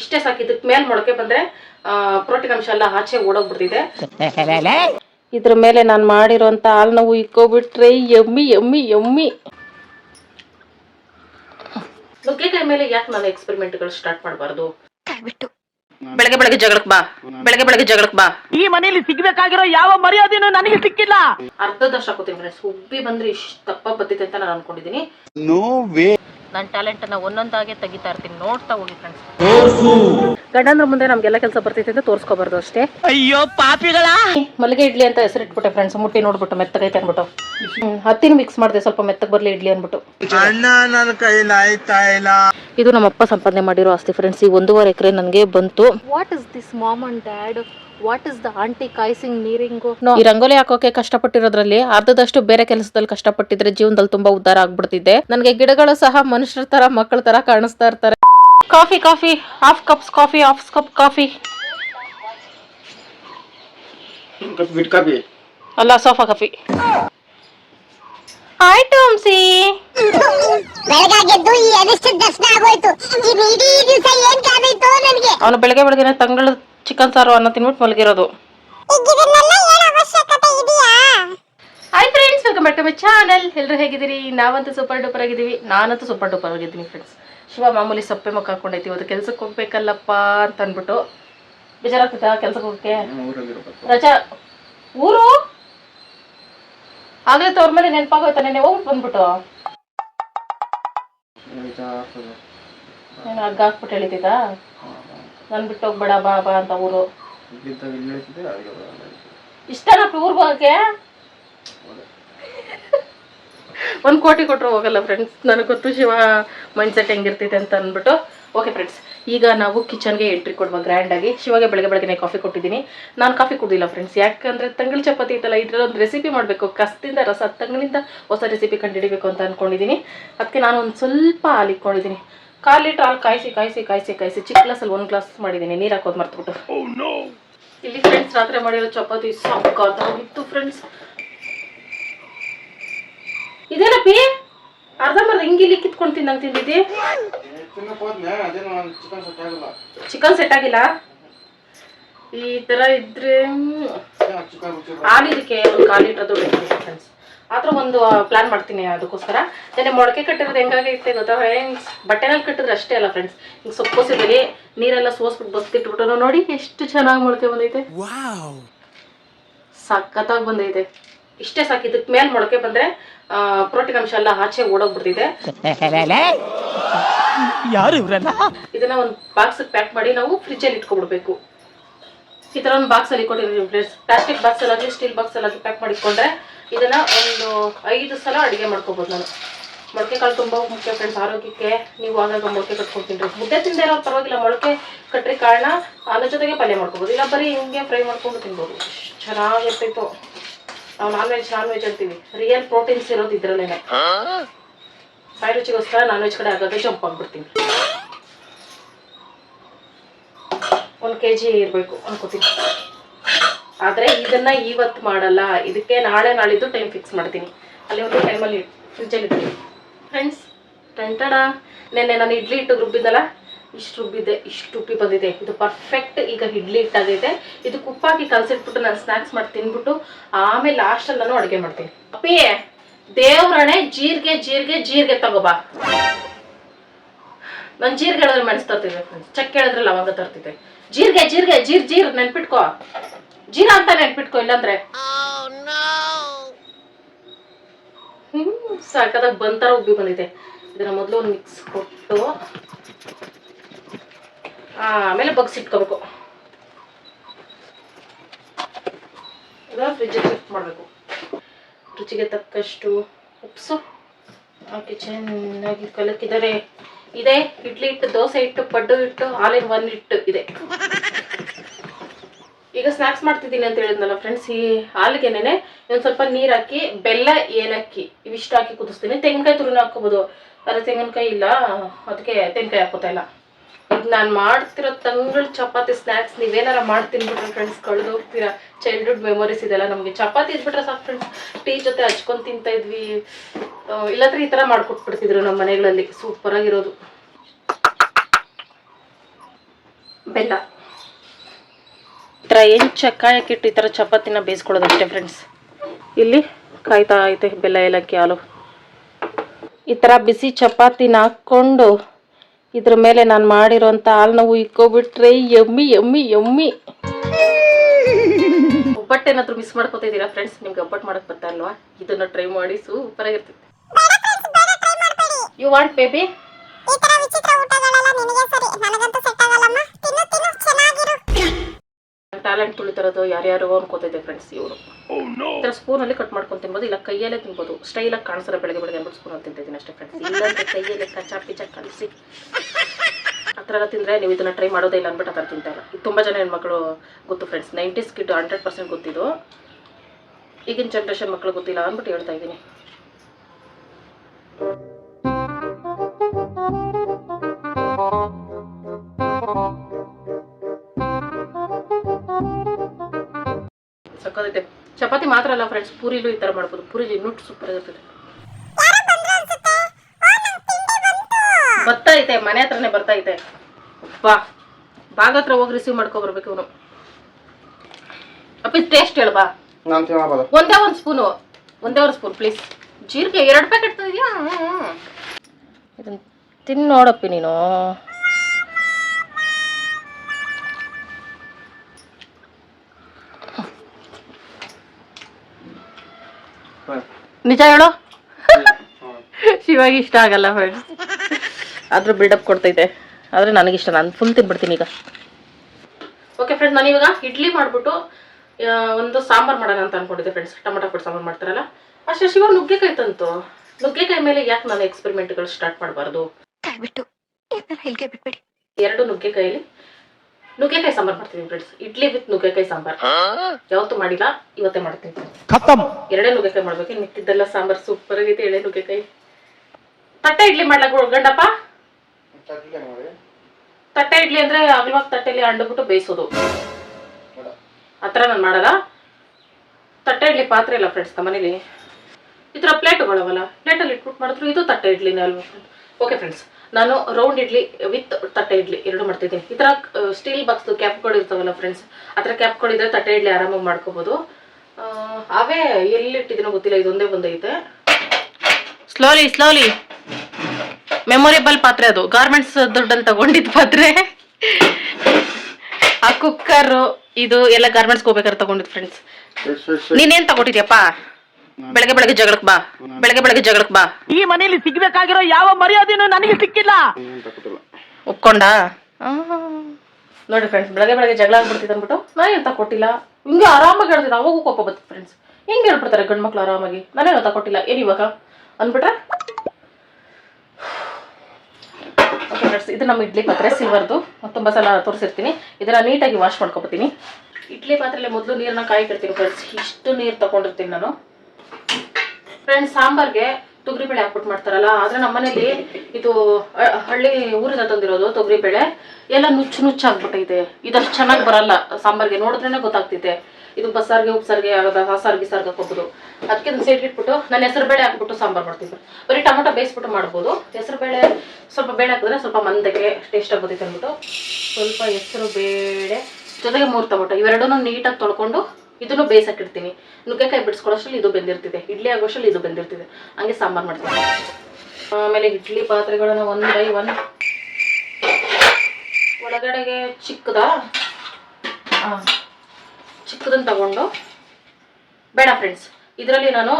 ಇಷ್ಟೇ ಸಾಕು ಇದಕ್ಕೆ ಮೇಲೆ ಮೊಳಕೆ ಬಂದ್ರೆ ಪ್ರೋಟೀನ್ ಅಂಶ ಎಲ್ಲ ಆಚೆ ಓಡೋಗ್ಬಿಡ್ತಿದೆ. ಇದ್ರ ಮೇಲೆ ನಾನು ಮಾಡಿರೋಂಥ ಹಾಲು ನಾವು ಇಕ್ಕೋಬಿಟ್ರೆ ಎಮ್ಮಿ ಎಮ್ಮಿ ಎಮ್ಮಿ. ನುಗ್ಗೆಕಾಯಿ ಮೇಲೆ ಯಾಕೆ ನಾನು ಎಕ್ಸ್ಪೆರಿಮೆಂಟ್ಗಳು ಸ್ಟಾರ್ಟ್ ಮಾಡಬಾರ್ದು? ಬೆಳಗ್ಗೆ ಬೆಳಗ್ಗೆ ಜಗಳಕ್ ಬಾ. ಬೆಳಗ್ಗೆ ಬೆಳಗ್ಗೆ ಜಗಳಕ್ ಬಾ. ಈ ಮನೆಯಲ್ಲಿ ಸಿಗ್ಬೇಕಾಗಿರೋ ಯಾವ ಮರ್ಯಾದೆನೂ ನನಗೆ ಸಿಕ್ಕಿಲ್ಲ. ಅರ್ಧದಷ್ಟು ಹಾಕೋತೀನಿ ಸುಬ್ಬಿ ಬಂದ್ರೆ ಇಷ್ಟು ತಪ್ಪ ಬತ್ತಿದೆ ಅಂತ ನಾನು ಅನ್ಕೊಂಡಿದ್ದೀನಿ. ನನ್ನ ಟ್ಯಾಲೆಂಟನ್ನು ಒಂದೊಂದಾಗೆ ತೆಗಿತಾ ಇರ್ತೀನಿ. ನೋಡ್ತಾ ಹೋಗಿ ಫ್ರೆಂಡ್ಸ್ ಗಂಡಂದ್ರ ಮುಂದೆ ನಮ್ಗೆಲ್ಲ ಕೆಲಸ ಬರ್ತೈತೆ ಅಂತ ತೋರಿಸ್ಕೋಬಾರ್ದು ಅಷ್ಟೇ. ಅಯ್ಯೋ ಪಾಪಿಗಳ! ಮಲ್ಲಿಗೆ ಇಡ್ಲಿ ಅಂತ ಹೆಸರಿಟ್ಬಿಟ್ಟೆ ಫ್ರೆಂಡ್ಸ್ ಮುಟ್ಟಿ ನೋಡ್ಬಿಟ್ಟು ಮೆತ್ತಗೈತೆ ಅನ್ಬಿಟ್ಟು. ಹ್ಮ್, ಹತ್ತಿನ ಮಿಕ್ಸ್ ಮಾಡಿದೆ ಸ್ವಲ್ಪ ಮೆತ್ತಗೆ ಬರಲಿ ಇಡ್ಲಿ ಅನ್ಬಿಟ್ಟು. ಅಣ್ಣ ನನ್ನ ಕೈ ಆಯ್ತಾ ಇಲ್ಲ? ಇದು ನಮ್ಮಪ್ಪ ಸಂಪಾದನೆ ಮಾಡಿರೋ ಆಸ್ತಿ ಫ್ರೆಂಡ್ಸ್ ಈ ಒಂದೂವರೆ ಎಕರೆ ನನಗೆ ಬಂತು. What is this mom and dad what is the aunty ಕಾಯ್ಸಿಂಗ್ ನೀರಿಂಗು? ಈ ರಂಗೋಲಿ ಹಾಕೋಕೆ ಕಷ್ಟಪಟ್ಟಿರೋದ್ರಲ್ಲಿ ಅರ್ಧದಷ್ಟು ಬೇರೆ ಕೆಲಸದಲ್ಲಿ ಕಷ್ಟಪಟ್ಟಿದ್ರೆ ಜೀವನದಲ್ಲಿ ತುಂಬಾ ಉದ್ದಾರ ಆಗ್ಬಿಡ್ತಿದ್ದೆ. ನನಗೆ ಗಿಡಗಳು ಸಹ ಮನುಷ್ಯರ ತರ ಮಕ್ಕಳ ತರ ಕಾಣಿಸ್ತಾ ಇರ್ತಾರೆ. Coffee coffee half cups coffee half cup coffee ಅಲ್ಲ ಸೋಫಾ ಕಾಫಿ ಆಯ್ತು ಟೋಮ್ಸಿ ಬೆಳಗಾಗೆದ್ದು ಈ ಅನಿಷ್ಟ ದರ್ಶನ ಆಗೋಯ್ತು. ಇಡೀ ದಿವಸ ಏನ್ ಕಾದಿತ್ತು ನನಗೆ? ಅವನು ಬೆಳಗ್ಗೆ ಬೆಳಗ್ಗೆ ತಂಗಳ ಚಿಕನ್ ಸಾರು ಅನ್ನ ತಿನ್ಬಿಟ್ಟು ಮಲಗಿರೋದು. ಈಗ ಇದನ್ನೆಲ್ಲ ಏನ್ ಅವಶ್ಯಕತೆ ಇದೆಯಾ? Hi friends welcome back to my channel ಎಲ್ಲರೂ ಹೇಗಿದ್ದೀರಿ? ನಾವಂತೂ ಸೂಪರ್ ಡೂಪರ್ ಆಗಿದ್ದೀವಿ. ನಾನಂತೂ ಸೂಪರ್ ಡೂಪರ್ ಆಗಿದ್ದೀನಿ ಫ್ರೆಂಡ್ಸ್ ಶಿವ ಮಾಮೂಲಿ ಸಪ್ಪೆ ಮುಖ ಹಾಕೊಂಡೈತಿ. ಇವತ್ತು ಕೆಲ್ಸಕ್ಕೆ ಹೋಗ್ಬೇಕಲ್ಲಪ್ಪ ಅಂತ ಅಂದ್ಬಿಟ್ಟು. ಬೇಜಾರಾಗ್ತೈತಾ ಕೆಲ್ಸಕ್ಕೆ ಹೋಗಕ್ಕೆ? ರಜಾ ಊರು? ಆಗ್ಲೇ ತವ್ರ ಮೇಲೆ ನೆನಪಾಗೋಯ್ತಾ ನೆನೆ ಹೋಗ್ಬಿಟ್ಟು ಬಂದ್ಬಿಟ್ಟು. ನೀನು ಹಗ್ಗ ಹಾಕ್ಬಿಟ್ಟು ಎಳಿತಿದ್ದ? ನನ್ ಬಿಟ್ಟು ಹೋಗ್ಬೇಡ ಬಾ ಬಾ ಅಂತ ಊರು. ಇಷ್ಟನ ಊರ್ಗೆ ಹೋಗಕ್ಕೆ? ಒಂದು ಕೋಟಿ ಕೊಟ್ರು ಹೋಗಲ್ಲ ಫ್ರೆಂಡ್ಸ್ ನನಗೆ ಗೊತ್ತು ಶಿವ ಮೈಂಡ್ಸೆಟ್ ಹೆಂಗಿರ್ತೈತೆ ಅಂತ ಅಂದ್ಬಿಟ್ಟು. ಓಕೆ ಫ್ರೆಂಡ್ಸ್ ಈಗ ನಾವು ಕಿಚನ್ಗೆ ಎಂಟ್ರಿ ಕೊಡುವ ಗ್ರ್ಯಾಂಡಾಗಿ ಶಿವಗೆ ಬೆಳಗ್ಗೆ ಬೆಳಗ್ಗೆ ಕಾಫಿ ಕೊಟ್ಟಿದ್ದೀನಿ. ನಾನು ಕಾಫಿ ಕುಡಿದಿಲ್ಲ ಫ್ರೆಂಡ್ಸ್ ಯಾಕಂದರೆ ತಂಗಳ ಚಪಾತಿ ಇತ್ತಲ್ಲ ಇದರಲ್ಲಿ ಒಂದು ರೆಸಿಪಿ ಮಾಡಬೇಕು. ಕಸದಿಂದ ರಸ ತಂಗಳಿಂದ ಹೊಸ ರೆಸಿಪಿ ಕಂಡುಹಿಡಿಬೇಕು ಅಂತ ಅಂದ್ಕೊಂಡಿದ್ದೀನಿ ಅದಕ್ಕೆ ನಾನು ಒಂದು ಸ್ವಲ್ಪ ಹಾಲು ಇಟ್ಕೊಂಡಿದ್ದೀನಿ ಕಾಲು ಲೀಟ್ರ್ ಹಾಲು ಕಾಯಿಸಿ ಕಾಯಿಸಿ ಕಾಯಿಸಿ ಕಾಯಿಸಿ ಚಿಕ್ಕ ಗ್ಲಾಸಲ್ಲಿ ಒಂದು ಗ್ಲಾಸ್ ಮಾಡಿದ್ದೀನಿ ನೀರು ಹಾಕೋದು ಮರ್ತ್ಬಿಟ್ಟು. ಇಲ್ಲಿ ಫ್ರೆಂಡ್ಸ್ ರಾತ್ರಿ ಮಾಡಿರೋ ಚಪಾತಿ ಸಾಕಾಗಿತ್ತು ಫ್ರೆಂಡ್ಸ್ ಇದೇನಪ್ಪಿ? ಅರ್ಧಂಬರ್ಧ ಹಿಂಗೆ ಇಲ್ಲಿ ಕಿತ್ಕೊಂಡು ತಿಂದಂಗೆ ತಿಂದಿದ್ದಿ? ಚಿಕನ್ ಸೆಟ್ ಆಗಿಲ್ಲ. ಈ ತರ ಇದ್ರೆ ಹಾಲು ಇದಕ್ಕೆ ಒಂದು ಕಾಲು ಬೇಕು ಫ್ರೆಂಡ್ಸ್ ಆದ್ರೂ ಒಂದು ಪ್ಲಾನ್ ಮಾಡ್ತೀನಿ ಅದಕ್ಕೋಸ್ಕರ. ನೆನ್ನೆ ಮೊಳಕೆ ಕಟ್ಟಿರೋದು ಹೆಂಗಾಗೈತೆ ಗೊತ್ತಾ ಫ್ರೆಂಡ್ಸ್ ಬಟ್ಟೆನಲ್ಲಿ ಕಟ್ಟಿದ್ರೆ ಅಷ್ಟೇ ಅಲ್ಲ ಫ್ರೆಂಡ್ಸ್ ಹಿಂಗೆ ಸೊಪ್ಪೋಸಿದಲ್ಲಿ ನೀರೆಲ್ಲ ಸೋಸ್ಬಿಟ್ಟು ಬಸ್ತಿಟ್ಬಿಟ್ಟು ನೋಡಿ ಎಷ್ಟು ಚೆನ್ನಾಗಿ ಮೊಳಕೆ ಬಂದೈತೆ. ಸಖತ್ತಾಗಿ ಬಂದೈತೆ. ಇಷ್ಟೇ ಸಾಕು. ಇದಕ್ಕೆ ಮೇಲೆ ಮೊಳಕೆ ಬಂದ್ರೆ ಪ್ರೋಟೀನ್ ಅಂಶ ಎಲ್ಲ ಆಚೆ ಓಡೋಗ್ಬಿಡ್ತಿದೆ. ಯಾರು ಇವ್ರಲ್ಲ ಇದನ್ನ ಒಂದು ಬಾಕ್ಸ್ ಪ್ಯಾಕ್ ಮಾಡಿ ನಾವು ಫ್ರಿಜ್ಜಲ್ಲಿ ಇಟ್ಕೊಬಿಡ್ಬೇಕು. ಈ ಥರ ಒಂದು ಬಾಕ್ಸಲ್ಲಿ ಇಟ್ಕೊಂಡಿದ್ದೀವಿ ಫ್ರೆಂಡ್ಸ್. ಪ್ಲಾಸ್ಟಿಕ್ ಬಾಕ್ಸಲ್ಲಾಗಲಿ ಸ್ಟೀಲ್ ಬಾಕ್ಸಲ್ಲಾಗಲಿ ಪ್ಯಾಕ್ ಮಾಡಿಕೊಂಡ್ರೆ ಇದನ್ನ ಒಂದು ಐದು ಸಲ ಅಡುಗೆ ಮಾಡ್ಕೋಬೋದು ನಾನು. ಮೊಳಕೆ ಕಾಳು ತುಂಬ ಮುಖ್ಯ ಫ್ರೆಂಡ್ಸ್ ಆರೋಗ್ಯಕ್ಕೆ. ನೀವು ಆಗಾಗ ಮೊಳಕೆ ಕಟ್ಕೊಂತೀನಿ ಮುದ್ದೆ ತಿಂದೇ ಇರೋ ಪರವಾಗಿಲ್ಲ ಮೊಳಕೆ ಕಟ್ಟ್ರಿ ಕಾರಣ ಅದ್ರ ಜೊತೆಗೆ ಪಲ್ಯ ಮಾಡ್ಕೋಬೋದು. ಇಲ್ಲ ಬರೀ ಹಿಂಗೆ ಫ್ರೈ ಮಾಡ್ಕೊಂಡು ತಿನ್ಬೋದು. ಚೆನ್ನಾಗಿರ್ತಿತ್ತು ನಾವು ನಾನ್ ವೆಜ್ ನಾನ್ ವೆಜ್ ಅಂತೀವಿ. ರಿಯಲ್ ಪ್ರೋಟೀನ್ಸ್ ಇರೋದು ಇದ್ರಲ್ಲೇನೆ. ಸಾಯಿ ರುಚಿಗೋಸ್ಕರ ನಾನ್ ವೆಜ್ ಕಡೆ ಆಗೋದೇ ಜಂಪ್ ಆಗ್ಬಿಡ್ತೀನಿ. ಒಂದು ಕೆ ಜಿ ಇರಬೇಕು ಅನ್ಕೋತೀನಿ. ಆದ್ರೆ ಇದನ್ನ ಇವತ್ತು ಮಾಡಲ್ಲ. ಇದಕ್ಕೆ ನಾಳೆ ನಾಳಿದ್ದು ಟೈಮ್ ಫಿಕ್ಸ್ ಮಾಡ್ತೀನಿ. ಅಲ್ಲಿ ಒಂದು ಟೈಮಲ್ಲಿ ಫ್ರಿಜ್ಜಲ್ಲಿ ಫ್ರೆಂಡ್ಸ್ ಟೆಂಟಡ ನೆನ್ನೆ ನಾನು ಇಡ್ಲಿ ಇಟ್ಟು ರುಬ್ಬಿದ್ದಲ್ಲ ಇಷ್ಟು ರುಬ್ಬಿದೆ, ಇಷ್ಟು ರುಬ್ಬಿ ಬಂದಿದೆ. ಇದು ಪರ್ಫೆಕ್ಟ್ ಈಗ ಇಡ್ಲಿ ಹಿಟ್ಟಾಗೈತೆ ಇದು ಕುಪ್ಪಾಕಿ ಕಲಸಿಟ್ಬಿಟ್ಟು ನಾನು ಸ್ನ್ಯಾಕ್ಸ್ ಮಾಡಿ ತಿನ್ಬಿಟ್ಟು ಆಮೇಲೆ ಲಾಸ್ಟಲ್ಲಿ ನಾನು ಅಡುಗೆ ಮಾಡ್ತೀನಿ. ಅಪ್ಪಿ ದೇವ್ರಣೆ ಜೀರಿಗೆ ಜೀರಿಗೆ ಜೀರಿಗೆ ತಗೋಬಾ. ನಾನು ಜೀರಿಗೆ ಹೇಳಿದ್ರೆ ಮೆಣಸು ತರ್ತಿದ್ದೆ ಚಕ್ಕೆ ಹೇಳಿದ್ರೆ ಲವಂಗ ತರ್ತಿದ್ದೆ. ಜೀರಿಗೆ ಜೀರಿಗೆ, ಜೀರ್ ಜೀರ್ ನೆನ್ಪಿಟ್ಕೋ. ಜೀರ ಅಂತ ನೆನ್ಪಿಟ್ಕೋ, ಇಲ್ಲಾಂದ್ರೆ. ಹ್ಮ್, ಸಾಕಾದಾಗ ಬಂತರ ಉಬ್ಬಿ ಬಂದಿದೆ. ಇದನ್ನ ಮೊದಲು ಒಂದು ಮಿಕ್ಸ್ ಕೊಟ್ಟು ಆಮೇಲೆ ಬಗ್ಸಿಟ್ಕೋಬೇಕು ಇದನ್ನ ಫ್ರಿಜ್ಜಿಗೆ ಶಿಫ್ಟ್ ಮಾಡಬೇಕು. ರುಚಿಗೆ ತಕ್ಕಷ್ಟು ಉಪ್ಸು. ಹಾಕಿ ಚೆನ್ನಾಗಿ ಕಲಕಿದರೆ ಇದೆ. ಇಡ್ಲಿ ಹಿಟ್ಟು ದೋಸೆ ಹಿಟ್ಟು ಪಡ್ಡು ಹಿಟ್ಟು ಆಲಿನ್ ಒನ್ ಹಿಟ್ಟು ಇದೆ. ಈಗ ಸ್ನ್ಯಾಕ್ಸ್ ಮಾಡ್ತಿದ್ದೀನಿ ಅಂತ ಹೇಳಿದ್ನಲ್ಲ ಫ್ರೆಂಡ್ಸ್ ಈ ಹಾಲಿಗೆ ನೆನೆ ಒಂದು ಸ್ವಲ್ಪ ನೀರು ಹಾಕಿ, ಬೆಲ್ಲ ಏಲಕ್ಕಿ ಇವಿಷ್ಟು ಹಾಕಿ ಕುದಿಸ್ತೀನಿ. ತೆಂಗಿನಕಾಯಿ ತುರಿನ ಹಾಕೋಬೋದು ಆದರೆ ತೆಂಗಿನಕಾಯಿ ಇಲ್ಲ, ಅದಕ್ಕೆ ತೆಂಗಿನಕಾಯಿ ಹಾಕೋತಾ ಇಲ್ಲ. ಈಗ ನಾನು ಮಾಡ್ತಿರೋ ತಂಗಳು ಚಪಾತಿ ಸ್ನ್ಯಾಕ್ಸ್ ನೀವೇನಾರ ಮಾಡಿ ತಿನ್ಬಿಟ್ರೆ ಫ್ರೆಂಡ್ಸ್ ಕಳೆದು ಹೋಗ್ತೀರಾ ಚೈಲ್ಡ್ಹುಡ್ ಮೆಮೊರೀಸ್ ಇದೆಲ್ಲ ನಮಗೆ. ಚಪಾತಿ ಇದ್ಬಿಟ್ರೆ ಸಾಕು ಫ್ರೆಂಡ್ಸ್ ಟೀ ಜೊತೆ ಹಚ್ಕೊಂಡು ತಿಂತಾ ಇದ್ವಿ. ಇಲ್ಲಾದ್ರೆ ಈ ಥರ ಮಾಡ್ಕೊಟ್ಬಿಡ್ತಿದ್ರು ನಮ್ಮ ಮನೆಗಳಲ್ಲಿ. ಸೂಪರ್ ಆಗಿರೋದು. ಬೆಲ್ಲ. ಈ ಥರ ಹೆಂಚ ಕಾಯಕ್ಕಿಟ್ಟು ಈ ಥರ ಚಪಾತಿನ ಬೇಯಿಸ್ಕೊಳ್ಳೋದು ಅಷ್ಟೇ ಫ್ರೆಂಡ್ಸ್ ಇಲ್ಲಿ ಕಾಯ್ತಾ ಐತೆ ಬೆಲ್ಲ ಏಲಕ್ಕಿ, ಹಾಲು. ಈ ಥರ ಬಿಸಿ ಚಪಾತಿನ ಹಾಕ್ಕೊಂಡು ಇದ್ರ ಮೇಲೆ ನಾನು ಮಾಡಿರೋಂಥ ಹಾಲನ್ನ ಉಯ್ಕೋಬಿಟ್ರೆ ಎಮ್ಮಿ ಎಮ್ಮಿ ಎಮ್ಮಿ. ಒಬ್ಬಟ್ಟು ಏನಾದರೂ ಮಿಸ್ ಮಾಡ್ಕೋತಿದ್ದೀರಾ ಫ್ರೆಂಡ್ಸ್ ನಿಮ್ಗೆ ಒಬ್ಬಟ್ಟು ಮಾಡಕ್ ಬರ್ತಾ ಇಲ್ವಾ ಇದನ್ನ ಟ್ರೈ ಮಾಡಿ ಸೂಪರ್ ಆಗಿರ್ತೈತೆ. ಯು ವಾಂಟ್ ಬೇಬಿ ಟ್ಯಾಲೆಂಟ್ ತುಳಿತಿರೋದು ಯಾರ್ಯಾರು ಅನ್ಕೋತಿದ್ದೆ ಫ್ರೆಂಡ್ಸ್ ಇವರು. ಥರ ಸ್ಪೂನಲ್ಲಿ ಕಟ್ ಮಾಡ್ಕೊಂಡು ತಿನ್ಬೋದು, ಇಲ್ಲ ಕೈಯಲ್ಲೇ ತಿನ್ಬೋದು. ಸ್ಟೈಲಾಗಿ ಕಾಣಿಸ್ತಾರೆ ಬೆಳಗ್ಗೆ ಬೆಳಗ್ಗೆ ಅಂದ್ಬಿಟ್ಟು ಸ್ಪೂನಲ್ಲಿ ತಿಂತಿದ್ದೀನಿ ಅಷ್ಟೇ ಫ್ರೆಂಡ್ಸ್ ಇಲ್ಲಾಂದ್ರೆ ಕೈಯಲ್ಲೇ ಕಚ್ಚಾ ಪಿಚ ಕಲಿಸಿ ಆ ಥರ ಎಲ್ಲ ತಿಂದರೆ ನೀವು ಇದನ್ನ ಟ್ರೈ ಮಾಡೋದೇ ಇಲ್ಲ ಅಂದ್ಬಿಟ್ಟು ಆ ಥರ ತಿಂತಾ ಇಲ್ಲ. ಇದು ತುಂಬ ಜನ ಹೆಣ್ಮಕ್ಳು ಗೊತ್ತು friends nineties kid hundred percent ಗೊತ್ತಿದ್ದು ಈಗಿನ ಜನ್ರೇಷನ್ ಮಕ್ಳು ಗೊತ್ತಿಲ್ಲ ಅಂದ್ಬಿಟ್ಟು ಹೇಳ್ತಾ ಇದ್ದೀನಿ. ಸಕ್ಕತ್ತೈತೆ ಚಪಾತಿ ಮಾತ್ರ ಅಲ್ಲ ಫ್ರೆಂಡ್ಸ್ ಪೂರಿಲೂ ಈ ಥರ ಮಾಡ್ಬೋದು. ಪೂರಿಲಿ ಇನ್ನೂ ಸೂಪರ್ ಆಗಿರ್ತದೆ ಬರ್ತಾ ಐತೆ ಮನೆ ಹತ್ರನೇ ಬರ್ತಾ ಐತೆ. ಬಾ. ಬಾಗ ಹತ್ರ ಹೋಗಿ ರಿಸೀವ್ ಮಾಡ್ಕೊ ಬರ್ಬೇಕು ಇವನು. ಅಪ್ಪಿ ಟೇಸ್ಟ್ ಹೇಳ್ಬಾ ಒಂದೇ ಒಂದು ಸ್ಪೂನು ಒಂದೇ ಒಂದು ಸ್ಪೂನ್ ಪ್ಲೀಸ್ ಜೀರಿಗೆ ಎರಡು ಪ್ಯಾಕೆಟ್ ತಂದಿದ್ಯಾ ಇದನ್ನ ತಿನ್ನು ನೋಡಪ್ಪಿ ನೀನು. ನಿಜ ಹೇಳೋ. ಶಿವಾಗಿ ಇಷ್ಟ ಆಗಲ್ಲ ಫ್ರೆಂಡ್ಸ್ ಆದ್ರೂ ಬಿಲ್ಡಪ್ ಕೊಡ್ತೈತೆ. ಆದ್ರೆ ನನಗಿಷ್ಟ ನಾನು ಫುಲ್ ತಿನ್ಬಿಡ್ತೀನಿ ಈಗ. ಓಕೆ ಫ್ರೆಂಡ್ಸ್ ನಾನು ಇವಾಗ ಇಡ್ಲಿ ಮಾಡ್ಬಿಟ್ಟು ಒಂದು ಸಾಂಬಾರ್ ಮಾಡೋಣ ಅಂತ ಅನ್ಕೊಂಡಿದ್ದೆ ಫ್ರೆಂಡ್ಸ್ ಟೊಮೊಟೊ ಕೊಟ್ಟು ಸಾಂಬಾರ್ ಮಾಡ್ತಾರಲ್ಲ? ಅಷ್ಟೇ ಶಿವ ನುಗ್ಗೆಕಾಯಿ ತಂತು. ನುಗ್ಗೆಕಾಯಿ ಮೇಲೆ ಯಾಕೆ ನಾನು ಎಕ್ಸ್ಪೆರಿಮೆಂಟ್ಗಳು ಸ್ಟಾರ್ಟ್ ಮಾಡಬಾರ್ದು? ಎರಡು ನುಗ್ಗೆಕಾಯಲ್ಲಿ ನುಗ್ಗೆಕಾಯಿ ಸಾಂಬಾರ್ ಮಾಡ್ತೀನಿ ಫ್ರೆಂಡ್ಸ್ ಇಡ್ಲಿ ವಿತ್ ನುಗ್ಗೆಕಾಯಿ ಸಾಂಬಾರ್. ಯಾವತ್ತು ಮಾಡಿಲ್ಲ ಇವತ್ತೇ ಮಾಡ್ತೀನಿ. ಎರಡೇ ನುಗ್ಗೆಕಾಯಿ ಮಾಡ್ಬೇಕು. ಇನ್ನು ಮಿಕ್ಕಿದ್ದೆಲ್ಲ ಸಾಂಬಾರ್ ಸೂಪರ್ ಆಗೈತೆ ಎಳೆ ನುಗ್ಗೆಕಾಯಿ. ತಟ್ಟೆ ಇಡ್ಲಿ ಮಾಡ್ಲಾಕ ಗಂಡಪ್ಪ? ತಟ್ಟೆ ಇಡ್ಲಿ ಅಂದ್ರೆ ಅಗಲವಾಗ ತಟ್ಟೆಲಿ ಅಂಡ್ಬಿಟ್ಟು ಬೇಯಿಸೋದು. ಆ ಥರ ನಾನು ಮಾಡಲ್ಲ. ತಟ್ಟೆ ಇಡ್ಲಿ ಪಾತ್ರೆ ಇಲ್ಲ ಫ್ರೆಂಡ್ಸ್ ನಮ್ಮನೇಲಿ ಈ ಥರ ಪ್ಲೇಟ್ಗಳವಲ್ಲ ಪ್ಲೇಟಲ್ಲಿ ಇಟ್ಬಿಟ್ಟು ಮಾಡಿದ್ರು ಇದು ತಟ್ಟೆ ಇಡ್ಲಿನೇ ಅಲ್ವಾ ಓಕೆ ಫ್ರೆಂಡ್ಸ್ ನಾನು ರೌಂಡ್ ಇಡ್ಲಿ ವಿತ್ ತಟ್ಟೆ ಇಡ್ಲಿ ಎರಡು ಮಾಡ್ತಿದ್ದೀನಿ. ಈ ಥರ ಸ್ಟೀಲ್ ಬಾಕ್ಸ್ ಕ್ಯಾಪ್ಗಳು ಇರ್ತಾವಲ್ಲ ಫ್ರೆಂಡ್ಸ್ ಆ ಥರ ಕ್ಯಾಪ್ಗಳಿದ್ರೆ ತಟ್ಟೆ ಇಡ್ಲಿ ಆರಾಮಾಗಿ ಮಾಡ್ಕೋಬೋದು. ಅವೇ ಅವೇ ಎಲ್ಲಿಟ್ಟಿದ್ದೀನೋ ಗೊತ್ತಿಲ್ಲ ಇದೊಂದೇ ಬಂದೈತೆ. ಸ್ಲೋಲಿ ಸ್ಲೋಲಿ ಮೆಮೊರೇಬಲ್ ಪಾತ್ರೆ ಅದು. ಗಾರ್ಮೆಂಟ್ಸ್ ದುಡ್ಡಲ್ಲಿ ತಗೊಂಡಿದ್ದ ಪಾತ್ರೆ. ಆ ಕುಕ್ಕರ್ ಇದು ಎಲ್ಲ ಗಾರ್ಮೆಂಟ್ಸ್ಗೆ ಹೋಗ್ಬೇಕಾದ್ರೆ ತಗೊಂಡಿದ್ದು ಫ್ರೆಂಡ್ಸ್ ನೀನೇನು ತಗೊಂಡಿದ್ಯಪ್ಪ ಬೆಳಗ್ಗೆ ಬೆಳಗ್ಗೆ ಜಗಳಕ್ ಬಾ. ಬೆಳಗ್ಗೆ ಬೆಳಗ್ಗೆ ಜಗಳಕ್ ಬಾ. ಈ ಮನೆಯಲ್ಲಿ ಸಿಗ್ಬೇಕಾಗಿರೋ ಯಾವ ಮರ್ಯಾದೆನೂ ನನಗೆ ಸಿಕ್ಕಿಲ್ಲ. ಒಪ್ಕೊಂಡ? ನೋಡಿ ಫ್ರೆಂಡ್ಸ್ ಬೆಳಗ್ಗೆ ಬೆಳಗ್ಗೆ ಜಗಳ ಆಗ್ಬಿಡ್ತಿದ್ದು ಅಂದ್ಬಿಟ್ಟು ನಾನು ಎಂತ ಕೊಟ್ಟಿಲ್ಲ. ಹಿಂಗೆ ಆರಾಮಾಗಿ ಹೇಳ್ತಿದ್ದೆ ಅವಾಗೂ ಕೋಪ ಬರ್ತದೆ ಫ್ರೆಂಡ್ಸ್ ಹಿಂಗೆ ಹೇಳ್ಬಿಡ್ತಾರೆ ಗಂಡು ಮಕ್ಳು ಆರಾಮಾಗಿ. ನಾನೇನು ಅಂತ ಕೊಟ್ಟಿಲ್ಲ. ಏನು ಇವಾಗ? ಅಂದ್ಬಿಟ್ರೆ? ಓಕೆ ಫ್ರೆಂಡ್ಸ್ ಇದು ನಮ್ಮ ಇಡ್ಲಿ ಪಾತ್ರೆ ಸಿಲ್ವರ್ದು ತುಂಬ ಸಲ ತೋರಿಸಿರ್ತೀನಿ. ಇದನ್ನ ನೀಟಾಗಿ ವಾಶ್ ಮಾಡ್ಕೊಬತ್ತೀನಿ. ಇಡ್ಲಿ ಪಾತ್ರೆಯಲ್ಲಿ ಮೊದಲು ನೀರನ್ನ ಕಾಯಿ ಕಟ್ತೀನಿ ಫ್ರೆಂಡ್ಸ್ ಇಷ್ಟು ನೀರು ತಗೊಂಡಿರ್ತೀನಿ ನಾನು. ಫ್ರೆಂಡ್ಸ್ ಸಾಂಬಾರ್ಗೆ ತೊಗರಿಬೇಳೆ ಹಾಕ್ಬಿಟ್ಟು ಮಾಡ್ತಾರಲ್ಲ, ಆದ್ರೆ ನಮ್ಮನೇಲಿ ಇದು ಹಳ್ಳಿ ಊರಿಂದ ತಂದಿರೋದು ತೊಗರಿಬೇಳೆ ಎಲ್ಲ ನುಚ್ಚು ನುಚ್ಚು ಆಗ್ಬಿಟ್ಟೈತೆ. ಇದಷ್ಟು ಚೆನ್ನಾಗಿ ಬರಲ್ಲ ಸಾಂಬಾರ್ಗೆ, ನೋಡಿದ್ರೇನೆ ಗೊತ್ತಾಗ್ತೈತೆ ಇದು ಬಸ್ಸಾರ್ಗೆ, ಉಪ್ಸಾರ್ಗೆ, ಆಗೋದ ಸಾರ್ಗೆ ಸಾರ್ಗೆ ಹಾಕೋಬೋದು ಅದಕ್ಕೆ ಒಂದು ಸೈಡ್ ಇಟ್ಬಿಟ್ಟು, ನಾನು ಹೆಸರು ಬೇಳೆ ಹಾಕ್ಬಿಟ್ಟು ಸಾಂಬಾರು ಮಾಡ್ತೀನಿ. ಬರೀ ಟೊಮೊಟೊ ಬೇಯಿಸ್ಬಿಟ್ಟು ಮಾಡ್ಬೋದು. ಹೆಸರು ಬೇಳೆ, ಸ್ವಲ್ಪ ಬೇಳೆ ಹಾಕಿದ್ರೆ ಸ್ವಲ್ಪ ಮಂದಕ್ಕೆ ಟೇಸ್ಟ್ ಆಗೋದೈತೆ ಅಂದ್ಬಿಟ್ಟು. ಸ್ವಲ್ಪ ಹೆಸರು ಬೇಳೆ, ಜೊತೆಗೆ ಮೂರು ಟೊಮೊಟೊ, ಇವೆರಡನ್ನೂ ನೀಟಾಗಿ ತೊಳ್ಕೊಂಡು ಇದನ್ನು ಬೇಯಿಸಕ್ಕಿಡ್ತೀನಿ ನುಗ್ಗೆಕಾಯಿ ಬಿಡಿಸ್ಕೊಳ್ಳೋಷ್ಟ್ರಲ್ಲಿ ಇದು ಬೆಂದಿರ್ತಿದೆ. ಇಡ್ಲಿ ಆಗೋಷ್ಟ್ರಲ್ಲಿ ಇದು ಬೆಂದಿರ್ತಿದೆ. ಹಂಗೆ ಸಾಂಬಾರು ಮಾಡ್ತೀನಿ. ಆಮೇಲೆ ಇಡ್ಲಿ ಪಾತ್ರೆಗಳನ್ನ ಒನ್ ಬೈ ಒನ್ ಒಳಗಡೆಗೆ ಚಿಕ್ಕದ ಚಿಕ್ಕದನ್ನ ತಗೊಂಡು, ಬೇಡ ಫ್ರೆಂಡ್ಸ್ ಇದರಲ್ಲಿ ನಾನು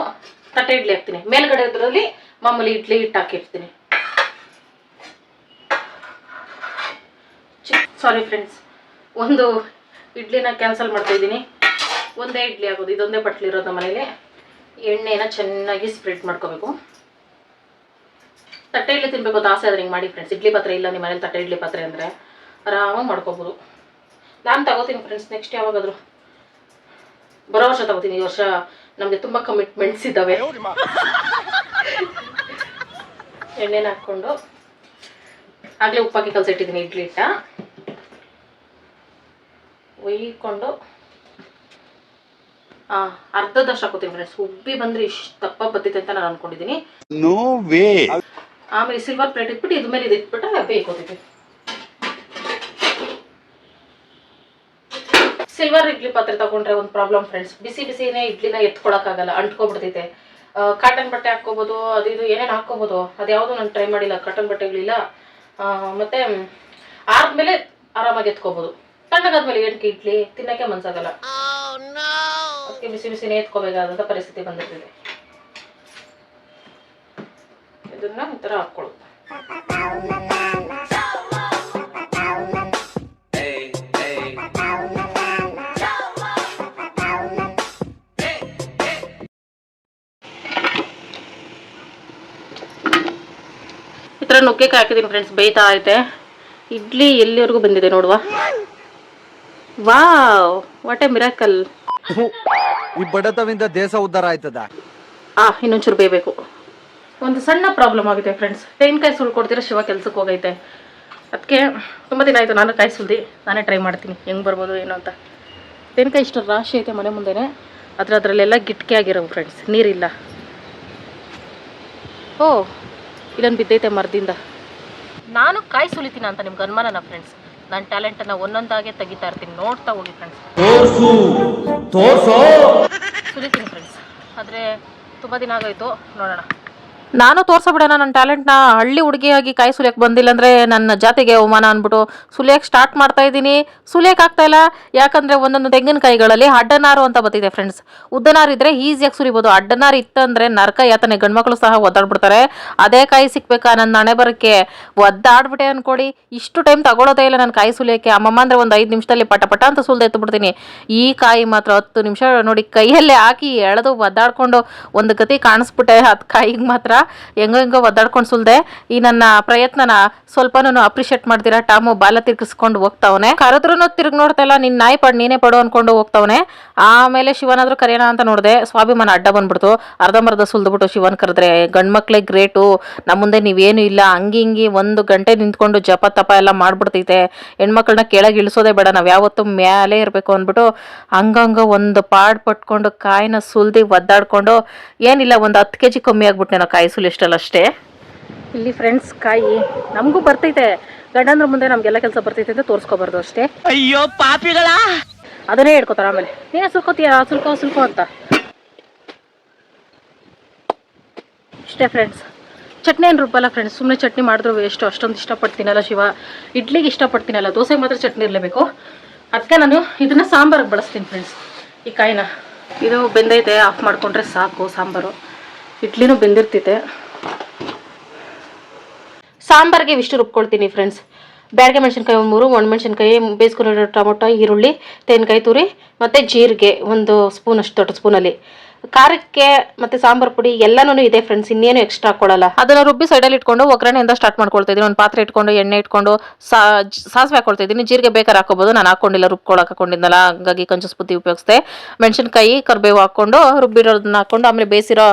ತಟ್ಟೆ ಇಡ್ಲಿ ಹಾಕ್ತೀನಿ. ಮೇಲ್ಗಡೆ ಇದರಲ್ಲಿ ಮಾಮೂಲಿ ಇಡ್ಲಿ ಹಿಟ್ಟು ಹಾಕಿರ್ತೀನಿ. ಸಾರಿ ಫ್ರೆಂಡ್ಸ್ ಒಂದು ಇಡ್ಲಿನ ಕ್ಯಾನ್ಸಲ್ ಮಾಡ್ತಾ ಇದ್ದೀನಿ. ಒಂದೇ ಇಡ್ಲಿ ಆಗೋದು, ಇದೊಂದೇ ಬಟ್ಲಿರೋದು ಮನೇಲಿ ಎಣ್ಣೆನ ಚೆನ್ನಾಗಿ ಸ್ಪ್ರೆಡ್ ಮಾಡ್ಕೋಬೇಕು. ತಟ್ಟೆ ಇಡ್ಲಿ ತಿನ್ಬೇಕು ಆಸೆ ಆದ್ರೆ ಹಿಂಗೆ ಮಾಡಿ ಫ್ರೆಂಡ್ಸ್ ಇಡ್ಲಿ ಪಾತ್ರೆ ಇಲ್ಲ ನಿಮ್ಮ ಮನೇಲಿ ತಟ್ಟೆ ಇಡ್ಲಿ ಪಾತ್ರೆ ಅಂದರೆ ಆರಾಮಾಗಿ ಮಾಡ್ಕೋಬೋದು. ನಾನು ತಗೋತೀನಿ ಫ್ರೆಂಡ್ಸ್ ನೆಕ್ಸ್ಟ್ ಯಾವಾಗಾದರೂ. ಬರೋ ವರ್ಷ ತಗೋತೀನಿ, ಈ ವರ್ಷ ನಮಗೆ ತುಂಬ ಕಮಿಟ್ಮೆಂಟ್ಸ್ ಇದ್ದಾವೆ. ಎಣ್ಣೆನ ಹಾಕ್ಕೊಂಡು ಆಗಲೇ ಉಪ್ಪಾಕಿ ಕಲಸಿಟ್ಟಿದ್ದೀನಿ ಇಡ್ಲಿ ಹಿಟ್ಟ. ಒಯ್ಕೊಂಡು ಅರ್ಧದಷ್ಟು ಹಾಕೋತೀನಿ ಫ್ರೆಂಡ್ಸ್ ಉಬ್ಬಿ ಬಂದ್ರೆ ಇಷ್ಟು ತಪ್ಪ ಬರ್ತೈತೆ ಅಂತ ನಾನು ಅನ್ಕೊಂಡಿದ್ದೀನಿ ನೋ ವೇ ಆಮೇಲೆ ಸಿಲ್ವರ್ ಪ್ಲೇಟ್ ಇಟ್ಬಿಟ್ಟು ಇದ್ರ ಮೇಲೆ ಇದು ಇಟ್ಬಿಟ್ಟು ಬೇಯ್ಕೋತೀವಿ ಸಿಲ್ವರ್ ಇಡ್ಲಿ ಪಾತ್ರೆ ತಗೊಂಡ್ರೆ ಒಂದು ಪ್ರಾಬ್ಲಮ್ ಫ್ರೆಂಡ್ಸ್ ಬಿಸಿ ಬಿಸಿನೇ ಇಡ್ಲಿನ ಎತ್ಕೊಳಕ್ಕಾಗಲ್ಲ ಅಂಟ್ಕೊಬಿಡ್ತೈತೆ. ಕಾಟನ್ ಬಟ್ಟೆ ಹಾಕ್ಕೋಬೋದು ಅದು ಇದು ಏನೇನು ಹಾಕ್ಕೋಬೋದು ಅದ್ಯಾವುದು ನಾನು ಟ್ರೈ ಮಾಡಿಲ್ಲ ಕಾಟನ್ ಬಟ್ಟೆಗಳಿಲ್ಲ. ಮತ್ತೆ ಆದ್ಮೇಲೆ ಆರಾಮಾಗಿ ಎತ್ಕೋಬೋದು. ತಣ್ಣಗಾದ್ಮೇಲೆ ಏನಕ್ಕೆ ಇಡ್ಲಿ? ತಿನ್ನಕ್ಕೆ ಮನ್ಸಾಗಲ್ಲ. ಅದಕ್ಕೆ ಬಿಸಿ ಬಿಸಿನೇ ಪರಿಸ್ಥಿತಿ ಬಂದಿರ್ತದೆ ಇದನ್ನ ಈ ಥರ ಹಾಕ್ಕೊಳ್ಳೋದು. ಈ ಹಾಕಿದ್ದೀನಿ ಫ್ರೆಂಡ್ಸ್ ಬೇಯ್ತಾ ಐತೆ. ಇಡ್ಲಿ ಎಲ್ಲಿವರೆಗೂ ಬಂದಿದೆ ನೋಡುವ. ವಾವ್ ವಾಟ್ ಎ ಮಿರಾಕಲ್ ಈ ಬಡತವಿಂದ ದೇಶ ಉದ್ಧಾರ ಆಯ್ತದ? ಆ, ಇನ್ನೊಂಚೂರು ಬೇಯಬೇಕು. ಒಂದು ಸಣ್ಣ ಪ್ರಾಬ್ಲಮ್ ಆಗಿದೆ ಫ್ರೆಂಡ್ಸ್ ತೆಂಗಿನಕಾಯಿ ಸುಳ್ಕೊಡ್ತೀರ ಶಿವ ಕೆಲ್ಸಕ್ಕೆ ಹೋಗೈತೆ. ಅದಕ್ಕೆ ತುಂಬ ದಿನ ಆಯಿತು ನಾನು ಕಾಯಿ ಸುಲ್ದು ನಾನೇ ಟ್ರೈ ಮಾಡ್ತೀನಿ. ಹೆಂಗೆ ಬರ್ಬೋದು, ಏನು ಅಂತ. ತೆಂಗಿನಕಾಯಿ ಇಷ್ಟು ರಾಶಿ ಐತೆ ಮನೆ ಮುಂದೆನೇ. ಅದ್ರ ಅದರಲ್ಲೆಲ್ಲ ಗಿಟ್ಕೆ ಆಗಿರೋ ಫ್ರೆಂಡ್ಸ್ ನೀರಿಲ್ಲ. ಓ ಇಲ್ಲೊಂದು ಬಿದ್ದೈತೆ ಮರದಿಂದ. ನಾನು ಕಾಯಿ ಸುಲಿತೀನಿ ಅಂತ ನಿಮ್ಗೆ ಅನುಮಾನನ ಫ್ರೆಂಡ್ಸ್ ನನ್ನ ಟ್ಯಾಲೆಂಟನ್ನು ಒಂದೊಂದಾಗೆ ತೆಗಿತಾ ಇರ್ತೀನಿ. ನೋಡ್ತಾ ಹೋಗಿ ಫ್ರೆಂಡ್ಸ್ ಸುರಿತೀನಿ ಫ್ರೆಂಡ್ಸ್ ಆದರೆ ತುಂಬ ದಿನ ಆಗೋಯ್ತು. ನೋಡೋಣ. ನಾನು ತೋರ್ಸಬಿಡೋಣ ನನ್ನ ಟ್ಯಾಲೆಂಟ್ನ ಹಳ್ಳಿ ಹುಡುಗಿಯಾಗಿ ಕಾಯಿ ಸುಲಿಯಕ್ಕೆ ಬಂದಿಲ್ಲ ಅಂದರೆ ನನ್ನ ಜಾತಿಗೆ ಅವಮಾನ ಅಂದ್ಬಿಟ್ಟು ಸುಲಿಯಕ್ಕೆ ಸ್ಟಾರ್ಟ್ ಮಾಡ್ತಾ ಇದ್ದೀನಿ. ಸುಲಿಯಕ್ಕೆ ಆಗ್ತಾ ಇಲ್ಲ. ಯಾಕಂದರೆ ಒಂದೊಂದು ತೆಂಗಿನಕಾಯಿಗಳಲ್ಲಿ ಅಡ್ಡನಾರು ಅಂತ ಬರ್ತಿದೆ ಫ್ರೆಂಡ್ಸ್ ಉದ್ದನಾರು ಇದ್ದರೆ ಈಸಿಯಾಗಿ ಸುಲಿಬೋದು ಅಡ್ಡನಾರು ಇತ್ತಂದರೆ ನರಕ ಯಾತನೆ ಗಂಡ್ಮಕ್ಳು ಸಹ ಒದ್ದಾಡ್ಬಿಡ್ತಾರೆ. ಅದೇ ಕಾಯಿ ಸಿಕ್ಬೇಕಾ ನನ್ನ ಹಣೆ ಬರೋಕ್ಕೆ ಒದ್ದಾಡ್ಬಿಟ್ಟೆ ಅನ್ಕೊಡಿ. ಇಷ್ಟು ಟೈಮ್ ತಗೊಳ್ಳೋದೇ ಇಲ್ಲ ನಾನು ಕಾಯಿ ಸುಲಿಯೋಕ್ಕೆ ಅಮ್ಮಮ್ಮ ಅಂದರೆ ಒಂದು ಐದು ನಿಮಿಷದಲ್ಲಿ ಪಟ ಪಟ ಅಂತ ಸುಲಿದ ಎತ್ಬಿಡ್ತೀನಿ. ಈ ಕಾಯಿ ಮಾತ್ರ ಹತ್ತು ನಿಮಿಷ ನೋಡಿ ಕೈಯಲ್ಲೇ ಹಾಕಿ ಎಳೆದು ಒದ್ದಾಡ್ಕೊಂಡು ಒಂದು ಗತಿ ಕಾಣಿಸ್ಬಿಟ್ಟೆ. ಅದು ಕಾಯಿಗೆ ಮಾತ್ರ ಹೆಂಗೋ ಹೆಂಗೋ ಒದ್ದಾಡ್ಕೊಂಡು ಸುಲ್ದೆ ಈ ನನ್ನ ಪ್ರಯತ್ನನ ಸ್ವಲ್ಪನೂ ಅಪ್ರಿಷಿಯೇಟ್ ಮಾಡ್ತೀರಾ ಟಾಮು ಬಾಲ ತಿರ್ಗಿಸ್ಕೊಂಡು ಹೋಗ್ತಾವನೆ. ಕರೆದ್ರೂ ತಿರ್ಗಿ ನೋಡ್ತಾ ಇಲ್ಲ. ನಿನ್ನ ನಾಯಿ ಪಡ್, ನೀನೇ ಪಡು ಅನ್ಕೊಂಡು ಹೋಗ್ತಾವನೆ. ಆಮೇಲೆ ಶಿವನಾದ್ರೂ ಕರೆಯೋಣ ಅಂತ ನೋಡಿದೆ. ಸ್ವಾಭಿಮಾನ ಅಡ್ಡ ಬಂದ್ಬಿಡ್ತು. ಅರ್ಧಂಬರ್ಧ ಸುಲ್ದ್ಬಿಟ್ಟು ಶಿವನ್ ಕರೆದ್ರೆ ಗಂಡ್ಮಕ್ಳೇ ಗ್ರೇಟು. ನಮ್ಮ ಮುಂದೆ ನೀವೇನು ಇಲ್ಲ. ಹಂಗಿ ಹಿಂಗಿ ಒಂದು ಗಂಟೆ ನಿಂತ್ಕೊಂಡು ಜಪ ತಪ ಎಲ್ಲ ಮಾಡ್ಬಿಡ್ತೈತೆ. ಹೆಣ್ಮಕ್ಳನ್ನ ಕೆಳಗೆ ಇಳಿಸೋದೆ ಬೇಡ. ನಾವು ಯಾವತ್ತೂ ಮೇಲೆ ಇರಬೇಕು ಅಂದ್ಬಿಟ್ಟು ಹಂಗಂಗ ಒಂದು ಪಾಡ್ ಪಟ್ಕೊಂಡು ಕಾಯಿನ ಸುಲ್ದಿ ಒದ್ದಾಡ್ಕೊಂಡು, ಏನಿಲ್ಲ, ಒಂದು ಹತ್ತು ಕೆ ಜಿ ಕಮ್ಮಿ ಆಗ್ಬಿಟ್ಟು ನಾನು ಕಾಯಿ ಸುಲಿಷ್ಟಲ್ಲ ಅಷ್ಟೇ. ಇಲ್ಲಿ ಫ್ರೆಂಡ್ಸ್ ಕಾಯಿ ನಮಗೂ ಬರ್ತೈತೆ. ಗಂಡಂದ್ರ ಮುಂದೆ ನಮ್ಗೆಲ್ಲ ಕೆಲಸ ಬರ್ತೈತೆ ಅಂತ ತೋರಿಸ್ಕೋಬಾರ್ದು ಅಷ್ಟೇ. ಅಯ್ಯೋ ಪಾಪಿಗಳ? ಅದನ್ನೇ ಹೇಳ್ಕೊತಾರ ಆಮೇಲೆ. ನೀನೇ ಸುಲ್ಕೋತೀಯ ಸುಲ್ಕೋ ಸುಲ್ಕೋ ಅಂತ. ಇಷ್ಟೇ ಫ್ರೆಂಡ್ಸ್ ಚಟ್ನಿ ಏನು ರುಬ್ಬಲ್ಲ ಫ್ರೆಂಡ್ಸ್ ಸುಮ್ಮನೆ ಚಟ್ನಿ ಮಾಡಿದ್ರು ಎಷ್ಟು ಅಷ್ಟೊಂದು ಇಷ್ಟಪಡ್ತೀನಲ್ಲ ಶಿವ. ಇಡ್ಲಿಗೆ ಇಷ್ಟಪಡ್ತೀನಲ್ಲ ದೋಸೆಗೆ ಮಾತ್ರ ಚಟ್ನಿ ಇರಲೇಬೇಕು. ಅದಕ್ಕೆ ನಾನು ಇದನ್ನು ಸಾಂಬಾರ್ಗೆ ಬಳಸ್ತೀನಿ ಫ್ರೆಂಡ್ಸ್ ಈ ಕಾಯಿನ. ಇದು ಬೆಂದೈತೆ ಆಫ್ ಮಾಡಿಕೊಂಡ್ರೆ ಸಾಕು ಸಾಂಬಾರು. ಇಡ್ಲಿನೂ ಬೆಂದಿರ್ತೈತೆ ಸಾಂಬಾರಿಗೆ ಇಷ್ಟು ರುಬ್ಕೊಳ್ತೀನಿ ಫ್ರೆಂಡ್ಸ್ ಬ್ಯಾಡಿಗೆ ಮೆಣಸಿನ್ಕಾಯಿ ಒಂದು ಮೂರು ಒಣಮೆಣಸಿನ್ಕಾಯಿ ಬೇಯಿಸ್ಕೊಂಡಿರೋ ಟೊಮೊಟೊ, ಈರುಳ್ಳಿ, ತೆಂಗಿನಕಾಯಿ ತುರಿ, ಮತ್ತು ಜೀರಿಗೆ ಒಂದು ಸ್ಪೂನ್ ಅಷ್ಟು, ದೊಡ್ಡ ಸ್ಪೂನಲ್ಲಿ ಖಾರಕ್ಕೆ ಮತ್ತೆ ಸಾಂಬಾರ್ ಪುಡಿ ಎಲ್ಲಾನು ಇದೆ ಫ್ರೆಂಡ್ಸ್ ಇನ್ನೇನು ಎಕ್ಸ್ಟ್ರಾ ಹಾಕೊಳ್ಳಲ್ಲ ಅದನ್ನ ರುಬ್ಬಿ ಸೈಡಲ್ಲಿ ಇಟ್ಕೊಂಡು ಒಗ್ಗರಣೆಯಿಂದ ಸ್ಟಾರ್ಟ್ ಮಾಡ್ಕೊಳ್ತಾ ಇದ್ದೀನಿ ಒಂದು ಪಾತ್ರೆ ಇಟ್ಕೊಂಡು, ಎಣ್ಣೆ ಇಟ್ಕೊಂಡು ಸಾಸಿವೆ ಹಾಕೊಳ್ತಾ ಇದ್ದೀನಿ ಜೀರಿಗೆ ಬೇಕಾದ್ರೆ ಹಾಕೋಬಹುದು ನಾನು ಹಾಕೊಂಡಿಲ್ಲ ರುಬ್ಕೊಳಕ್ಕೆ ಹಾಕೊಂಡಿದ್ನಲ್ಲ, ಹಂಗಾಗಿ ಕಂಚಸ್ ಬುದ್ಧಿ ಉಪಯೋಗಿಸ್ದೆ. ಮೆಣಸಿನ್ಕಾಯಿ, ಕರಿಬೇವು ಹಾಕೊಂಡು ರುಬ್ಬಿರೋದನ್ನ ಹಾಕೊಂಡು ಆಮೇಲೆ ಬೇಯಿಸಿರೋ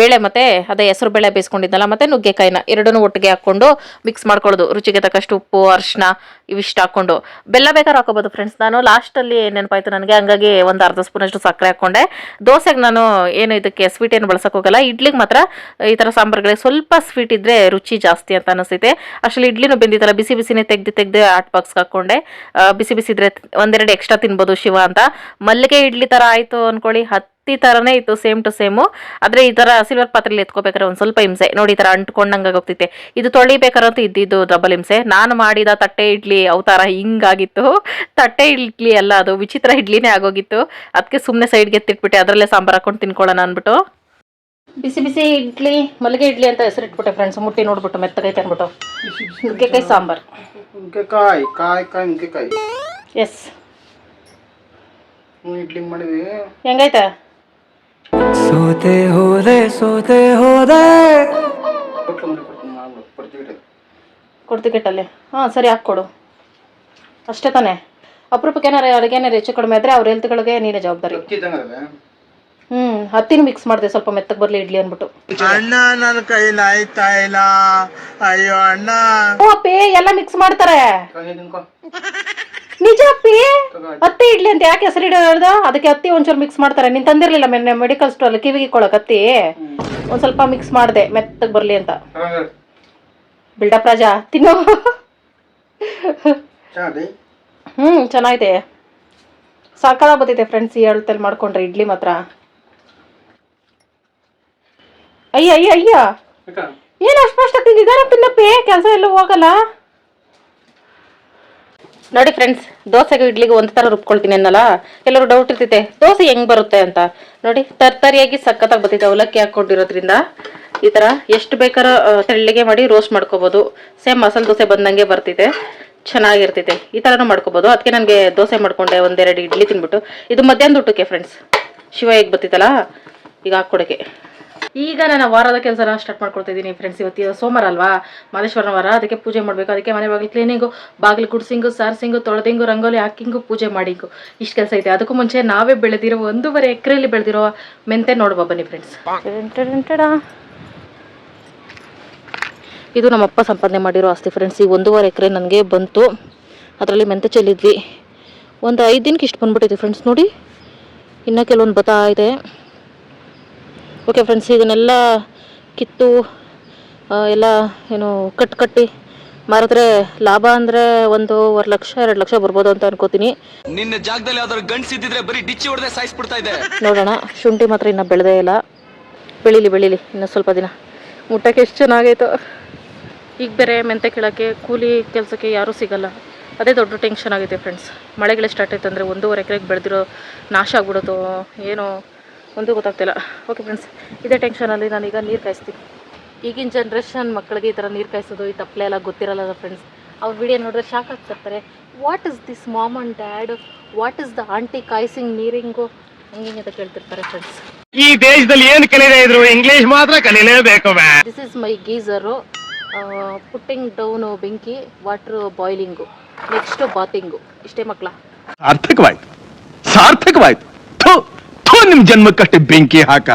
ಬೇಳೆ ಮತ್ತೆ ಅದೇ ಹೆಸರು ಬೇಳೆ ಬೇಯಿಸ್ಕೊಂಡಿದ್ನಲ್ಲ, ಮತ್ತೆ ನುಗ್ಗೆಕಾಯಿನ ಎರಡನ್ನೂ ಒಟ್ಟಿಗೆ ಹಾಕೊಂಡು ಮಿಕ್ಸ್ ಮಾಡ್ಕೊಳ್ಳೋದು. ರುಚಿಗೆ ತಕ್ಕಷ್ಟು ಉಪ್ಪು ಅರಿಶಿನ ಇವಿಷ್ಟು ಹಾಕೊಂಡು ಬೆಲ್ಲ ಬೇಕಾದ್ರೆ ಹಾಕೋಬಹುದು ಫ್ರೆಂಡ್ಸ್ ನಾನು ಲಾಸ್ಟಲ್ಲಿ ನೆನಪಾಯ್ತು ನನಗೆ. ಹಂಗಾಗಿ ಒಂದು ಅರ್ಧ ಸ್ಪೂನಷ್ಟು ಸಕ್ಕರೆ ಹಾಕೊಂಡೆ ದೋಸೆಗೆ ನಾನು ಏನು ಇದಕ್ಕೆ ಸ್ವೀಟ್ ಏನು ಬಳಸಕ್ಕೆ ಹೋಗಲ್ಲ. ಇಡ್ಲಿಗೆ ಮಾತ್ರ ಈ ಥರ ಸಾಂಬಾರುಗಳಿಗೆ ಸ್ವಲ್ಪ ಸ್ವೀಟ್ ಇದ್ದರೆ ರುಚಿ ಜಾಸ್ತಿ ಅಂತ ಅನಿಸುತ್ತೆ. ಅಷ್ಟರಲ್ಲಿ ಇಡ್ಲಿನೂ ಬೆಂದಿತ್ತಲ್ಲ ಬಿಸಿ ಬಿಸಿನೇ ತೆಗ್ದು ತೆಗ್ದು ಆಟ್ ಬಾಕ್ಸ್ಗೆ ಹಾಕ್ಕೊಂಡೆ ಬಿಸಿ ಬಿಸಿ ಇದ್ರೆ ಒಂದೆರಡು ಎಕ್ಸ್ಟ್ರಾ ತಿನ್ಬೋದು ಶಿವ ಅಂತ. ಮಲ್ಲಿಗೆ ಇಡ್ಲಿ ಥರ ಆಯಿತು ಅಂದ್ಕೊಳ್ಳಿ ಹತ್ತಿ ಥರನೇ ಇತ್ತು ಸೇಮ್ ಟು ಸೇಮು ಆದರೆ ಈ ಥರ ಸಿಲ್ವರ್ ಪಾತ್ರೆಲಿ ಎತ್ಕೋಬೇಕಾದ್ರೆ ಒಂದು ಸ್ವಲ್ಪ ಹಿಂಸೆ. ನೋಡಿ ಈ ಥರ ಅಂಟ್ಕೊಂಡಂಗೆ ಹೋಗ್ತೈತೆ ಇದು ತೊಳಿಬೇಕಾರಂತೂ ಇದ್ದಿದ್ದು ಡಬಲ್ ಹಿಂಸೆ. ನಾನು ಮಾಡಿದ ತಟ್ಟೆ ಇಡ್ಲಿ ಅವತಾರ ಹಿಂಗಾಗಿತ್ತು. ತಟ್ಟೆ ಇಡ್ಲಿ ಅಲ್ಲ ಅದು ವಿಚಿತ್ರ ಇಡ್ಲಿನೇ ಆಗೋಗಿತ್ತು. ಅದಕ್ಕೆ ಸುಮ್ಮನೆ ಸೈಡ್ಗೆ ಎತ್ತಿಟ್ಬಿಟ್ಟೆ ಅದರಲ್ಲೇ ಸಾಂಬಾರು ಹಾಕೊಂಡು ತಿನ್ಕೊಳ್ಳೋಣ ಅಂದ್ಬಿಟ್ಟು. ಬಿಸಿ ಬಿಸಿ ಇಡ್ಲಿ ಮಲ್ಲಿಗೆ ಇಡ್ಲಿ ಅಂತ ಹೆಸರಿಟ್ಬಿಟ್ಟೆ ಫ್ರೆಂಡ್ಸ್ ಮುಟ್ಟಿ ನೋಡ್ಬಿಟ್ಟು ಮೆತ್ತಗೈತೆ ಅಂದ್ಬಿಟ್ಟು ನುಗ್ಗೆಕಾಯಿ ಸಾಂಬಾರು. ನುಗ್ಗೆಕಾಯಿ ಕಾಯಿ ಕಾಯಿ ನುಗ್ಗೆಕಾಯಿ. ಎಸ್ ಇಡ್ಲಿ ಮಾಡಿದ್ವಿ ಹೆಂಗೈತೆ? ಸೋತೆ ಹೋದೆ ಸೋತೆ ಹೋದೆ. ಕೊಡ್ತಿಕೆಟ್ಟಲ್ಲಿ ಹಾಂ ಸರಿ ಹಾಕ್ಕೊಡು. ಅಷ್ಟೇ ತಾನೇ. ಅಪರೂಪಕ್ಕೆ ಏನಾರ ಅಡುಗೆ ಏನಾರು ಹೆಚ್ಚು ಕಡಿಮೆ ಆದರೆ ಅವ್ರ ಹೆಲ್ತ್ಗಳಿಗೆ ನೀನೇ ಜವಾಬ್ದಾರಿ. ಹ್ಞೂ ಹತ್ತಿನ ಮಿಕ್ಸ್ ಮಾಡಿದೆ ಸ್ವಲ್ಪ ಮೆತ್ತಗೆ ಬರಲಿ ಇಡ್ಲಿ ಅಂದ್ಬಿಟ್ಟು. ಅಣ್ಣ ನನ್ನ ಕೈಲಿ ಆಯ್ತಾ ಇಲ್ಲ? ಅಯ್ಯೋ ಅಣ್ಣ. ಓ ಅಪ್ಪಿ ಎಲ್ಲ ಮಿಕ್ಸ್ ಮಾಡ್ತಾರೆ. ನಿಜ ಅಪ್ಪಿ? ಅತ್ತಿ ಇಡ್ಲಿ ಅಂತ ಯಾಕೆ ಹೆಸರು ಇಡೋದು? ಅದಕ್ಕೆ ಅತ್ತಿ ಒಂಚೂರು ಮಿಕ್ಸ್ ಮಾಡ್ತಾರೆ. ನೀನ್ ತಂದಿರ್ಲಿಲ್ಲ ಮೆನ್ನೆ ಮೆಡಿಕಲ್ ಸ್ಟೋರಲ್ಲಿ ಕಿವಿಗೆ ಕೊಳಕ್ ಅತ್ತಿ. ಒಂದ್ ಸ್ವಲ್ಪ ಮಿಕ್ಸ್ ಮಾಡಿದೆ ಮೆತ್ತಗೆ ಬರಲಿ ಅಂತ. ಬಿಲ್ಡಪ್ ರಾಜಾ ತಿನ್ನು. ಹ್ಮ್ ಚೆನ್ನಾಗಿದೆ. ಸಾಕಾಲ ಬಂದಿದೆ ಫ್ರೆಂಡ್ಸ್ ಈ ಹೇಳ್ತಲ್ಲಿ ಮಾಡ್ಕೊಂಡ್ರೆ ಇಡ್ಲಿ ಮಾತ್ರ. ಅಯ್ಯ ಅಯ್ಯ ಅಯ್ಯ. ಏನು ಅಷ್ಟು ಅಷ್ಟು ತಿಂದಿದ್ದಾರೆ ತಿನ್ನಪ್ಪಿ? ಕೆಲಸ ಎಲ್ಲೂ ಹೋಗಲ್ಲ. ನೋಡಿ ಫ್ರೆಂಡ್ಸ್ ದೋಸೆಗೆ ಇಡ್ಲಿಗೆ ಒಂದು ಥರ ರುಬ್ಕೊಳ್ತೀನಿ ಅನ್ನಲ್ಲ? ಎಲ್ಲರೂ ಡೌಟ್ ಇರ್ತೈತೆ, ದೋಸೆ ಹೆಂಗೆ ಬರುತ್ತೆ ಅಂತ? ನೋಡಿ, ತರ್ತರಿಯಾಗಿ ಸಖತ್ತಾಗಿ ಬರ್ತೈತೆ ಅವಲಕ್ಕಿ ಹಾಕ್ಕೊಂಡಿರೋದ್ರಿಂದ. ಈ ಥರ ಎಷ್ಟು ಬೇಕಾದ್ರೂ ತೆಳ್ಳಿಗೆ ಮಾಡಿ ರೋಸ್ಟ್ ಮಾಡ್ಕೋಬೋದು. ಸೇಮ್ ಮಸಾಲೆ ದೋಸೆ ಬಂದಂಗೆ ಬರ್ತೈತೆ ಚೆನ್ನಾಗಿರ್ತೈತೆ. ಈ ಥರನೂ ಮಾಡ್ಕೋಬೋದು. ಅದಕ್ಕೆ ನನಗೆ ದೋಸೆ ಮಾಡಿಕೊಂಡೆ ಒಂದೆರಡು ಇಡ್ಲಿ ತಿನ್ಬಿಟ್ಟು. ಇದು ಮಧ್ಯಾಹ್ನದ ಊಟಕ್ಕೆ ಫ್ರೆಂಡ್ಸ್ ಶಿವ ಹೇಗೆ ಬರ್ತೈತಲ್ಲ ಈಗ ಹಾಕ್ಕೊಡಕ್ಕೆ. ಈಗ ನಾನು ವಾರದ ಕೆಲಸನ ಸ್ಟಾರ್ಟ್ ಮಾಡ್ಕೊಳ್ತಾ ಇದ್ದೀನಿ ಫ್ರೆಂಡ್ಸ್ ಇವತ್ತು ಸೋಮವಾರ ಅಲ್ವಾ? ಮಾದೇಶ್ವರನ ವಾರ. ಅದಕ್ಕೆ ಪೂಜೆ ಮಾಡಬೇಕು. ಅದಕ್ಕೆ ಮನೆ ಬಾಗಿಲು ಕ್ಲೀನಿಂಗು ಬಾಗಿಲು ಗುಡ್ಸಿಂಗು ಸಾರ್ಸಿಂಗು ತೊಳೆದಿಂಗು ರಂಗೋಲಿ ಹಾಕಿಂಗು ಪೂಜೆ ಮಾಡಿಂಗು. ಇಷ್ಟು ಕೆಲಸ ಇದೆ. ಅದಕ್ಕೂ ಮುಂಚೆ ನಾವೇ ಬೆಳೆದಿರೋ ಒಂದೂವರೆ ಎಕರೆಯಲ್ಲಿ ಬೆಳೆದಿರೋ ಮೆಂತೆ ನೋಡುವ ಬನ್ನಿ ಫ್ರೆಂಡ್ಸ್ ಇದು ನಮ್ಮಪ್ಪ ಸಂಪಾದನೆ ಮಾಡಿರೋ ಆಸ್ತಿ ಫ್ರೆಂಡ್ಸ್ ಈ ಒಂದೂವರೆ ಎಕರೆ ನನಗೆ ಬಂತು. ಅದರಲ್ಲಿ ಮೆಂತೆ ಚೆಲ್ಲಿದ್ವಿ. ಒಂದು ಐದು ದಿನಕ್ಕೆ ಇಷ್ಟು ಬಂದ್ಬಿಟ್ಟಿದೆ ಫ್ರೆಂಡ್ಸ್ ನೋಡಿ ಇನ್ನೂ ಕೆಲವೊಂದು ಬತ್ತಾ ಇದೆ. ಓಕೆ ಫ್ರೆಂಡ್ಸ್ ಇದನ್ನೆಲ್ಲ ಕಿತ್ತು ಎಲ್ಲ ಏನು ಕಟ್ ಕಟ್ಟಿ ಮಾರಿದ್ರೆ ಲಾಭ ಅಂದ್ರೆ ಒಂದೂವರೆ ಲಕ್ಷ ಎರಡು ಲಕ್ಷ ಬರ್ಬೋದು ಅಂತ ಅನ್ಕೋತೀನಿ. ನಿನ್ನ ಜಾಗದಲ್ಲಿ ಯಾವ್ದಾದ್ರು ಗಂಡ್ಸಿದ್ರೆ ಬರೀ ಡಿಚ್ಚಿ ಹೊಡೆದೇ ಸಾಯಿಸ್ಬಿಡ್ತಾ ಇದೆ ನೋಡೋಣ ಶುಂಠಿ ಮಾತ್ರ ಇನ್ನ ಬೆಳೆದೇ ಇಲ್ಲ. ಬೆಳೀಲಿ ಬೆಳೀಲಿ ಇನ್ನ ಸ್ವಲ್ಪ ದಿನ. ಮುಟ್ಟಕ್ಕೆ ಎಷ್ಟು ಚೆನ್ನಾಗೈತು ಈಗ ಬೇರೆ ಮೆಂತೆ ಕೆಳಕ್ಕೆ ಕೂಲಿ ಕೆಲಸಕ್ಕೆ ಯಾರೂ ಸಿಗಲ್ಲ. ಅದೇ ದೊಡ್ಡ ಟೆನ್ಷನ್ ಆಗೈತೆ ಫ್ರೆಂಡ್ಸ್ ಮಳೆಗಳೇ ಸ್ಟಾರ್ಟ್ ಆಯ್ತು ಅಂದರೆ ಒಂದೂವರೆ ಎಕರೆಗೆ ಬೆಳೆದಿರೋ ನಾಶ ಆಗ್ಬಿಡೋದು ಏನೋ ಒಂದು ಗೊತ್ತಾಗ್ತಿಲ್ಲ. ಓಕೆ ಫ್ರೆಂಡ್ಸ್ ಇದೇ ಟೆನ್ಷನಲ್ಲಿ ನಾನೀಗ ನೀರು ಕಾಯಿಸ್ತೀನಿ. ಈಗಿನ ಜನ್ರೇಷನ್ ಮಕ್ಕಳಿಗೆ ಈ ಥರ ನೀರು ಕಾಯಿಸೋದು ಈ ತಪ್ಪಲೆ ಎಲ್ಲ ಗೊತ್ತಿರಲ್ಲ ಫ್ರೆಂಡ್ಸ್ ಅವ್ರ ವಿಡಿಯೋ ನೋಡಿದ್ರೆ shock ಆಗ್ತಿರ್ತಾರೆ. What is this mom and dad what is the aunty ಕಾಯಿಸಿಂಗ್ ನೀರಿಂಗು? ಹಂಗೆ ಅಂತ ಕೇಳ್ತಿರ್ತಾರೆ ಫ್ರೆಂಡ್ಸ್ ಈ ದೇಶದಲ್ಲಿ ಏನು ಕಲಿಯದೇ ಇದ್ರು? ಇಂಗ್ಲಿಷ್ ಮಾತ್ರ ಕಲೀಲೇಬೇಕು this is my geyser putting down ಬೆಂಕಿ ವಾಟ್ರ್ ಬಾಯ್ಲಿಂಗು ನೆಕ್ಸ್ಟ್ ಬಾತಿಂಗು ಇಷ್ಟೇ ಮಕ್ಕಳ ಸಾರ್ಥಕವಾಯ್ತು. ಸಾರ್ಥಕವಾಯ್ತು. ನಿಮ್ ಜನ್ಮಕ್ಕಷ್ಟೇ ಬೆಂಕಿ ಹಾಕ.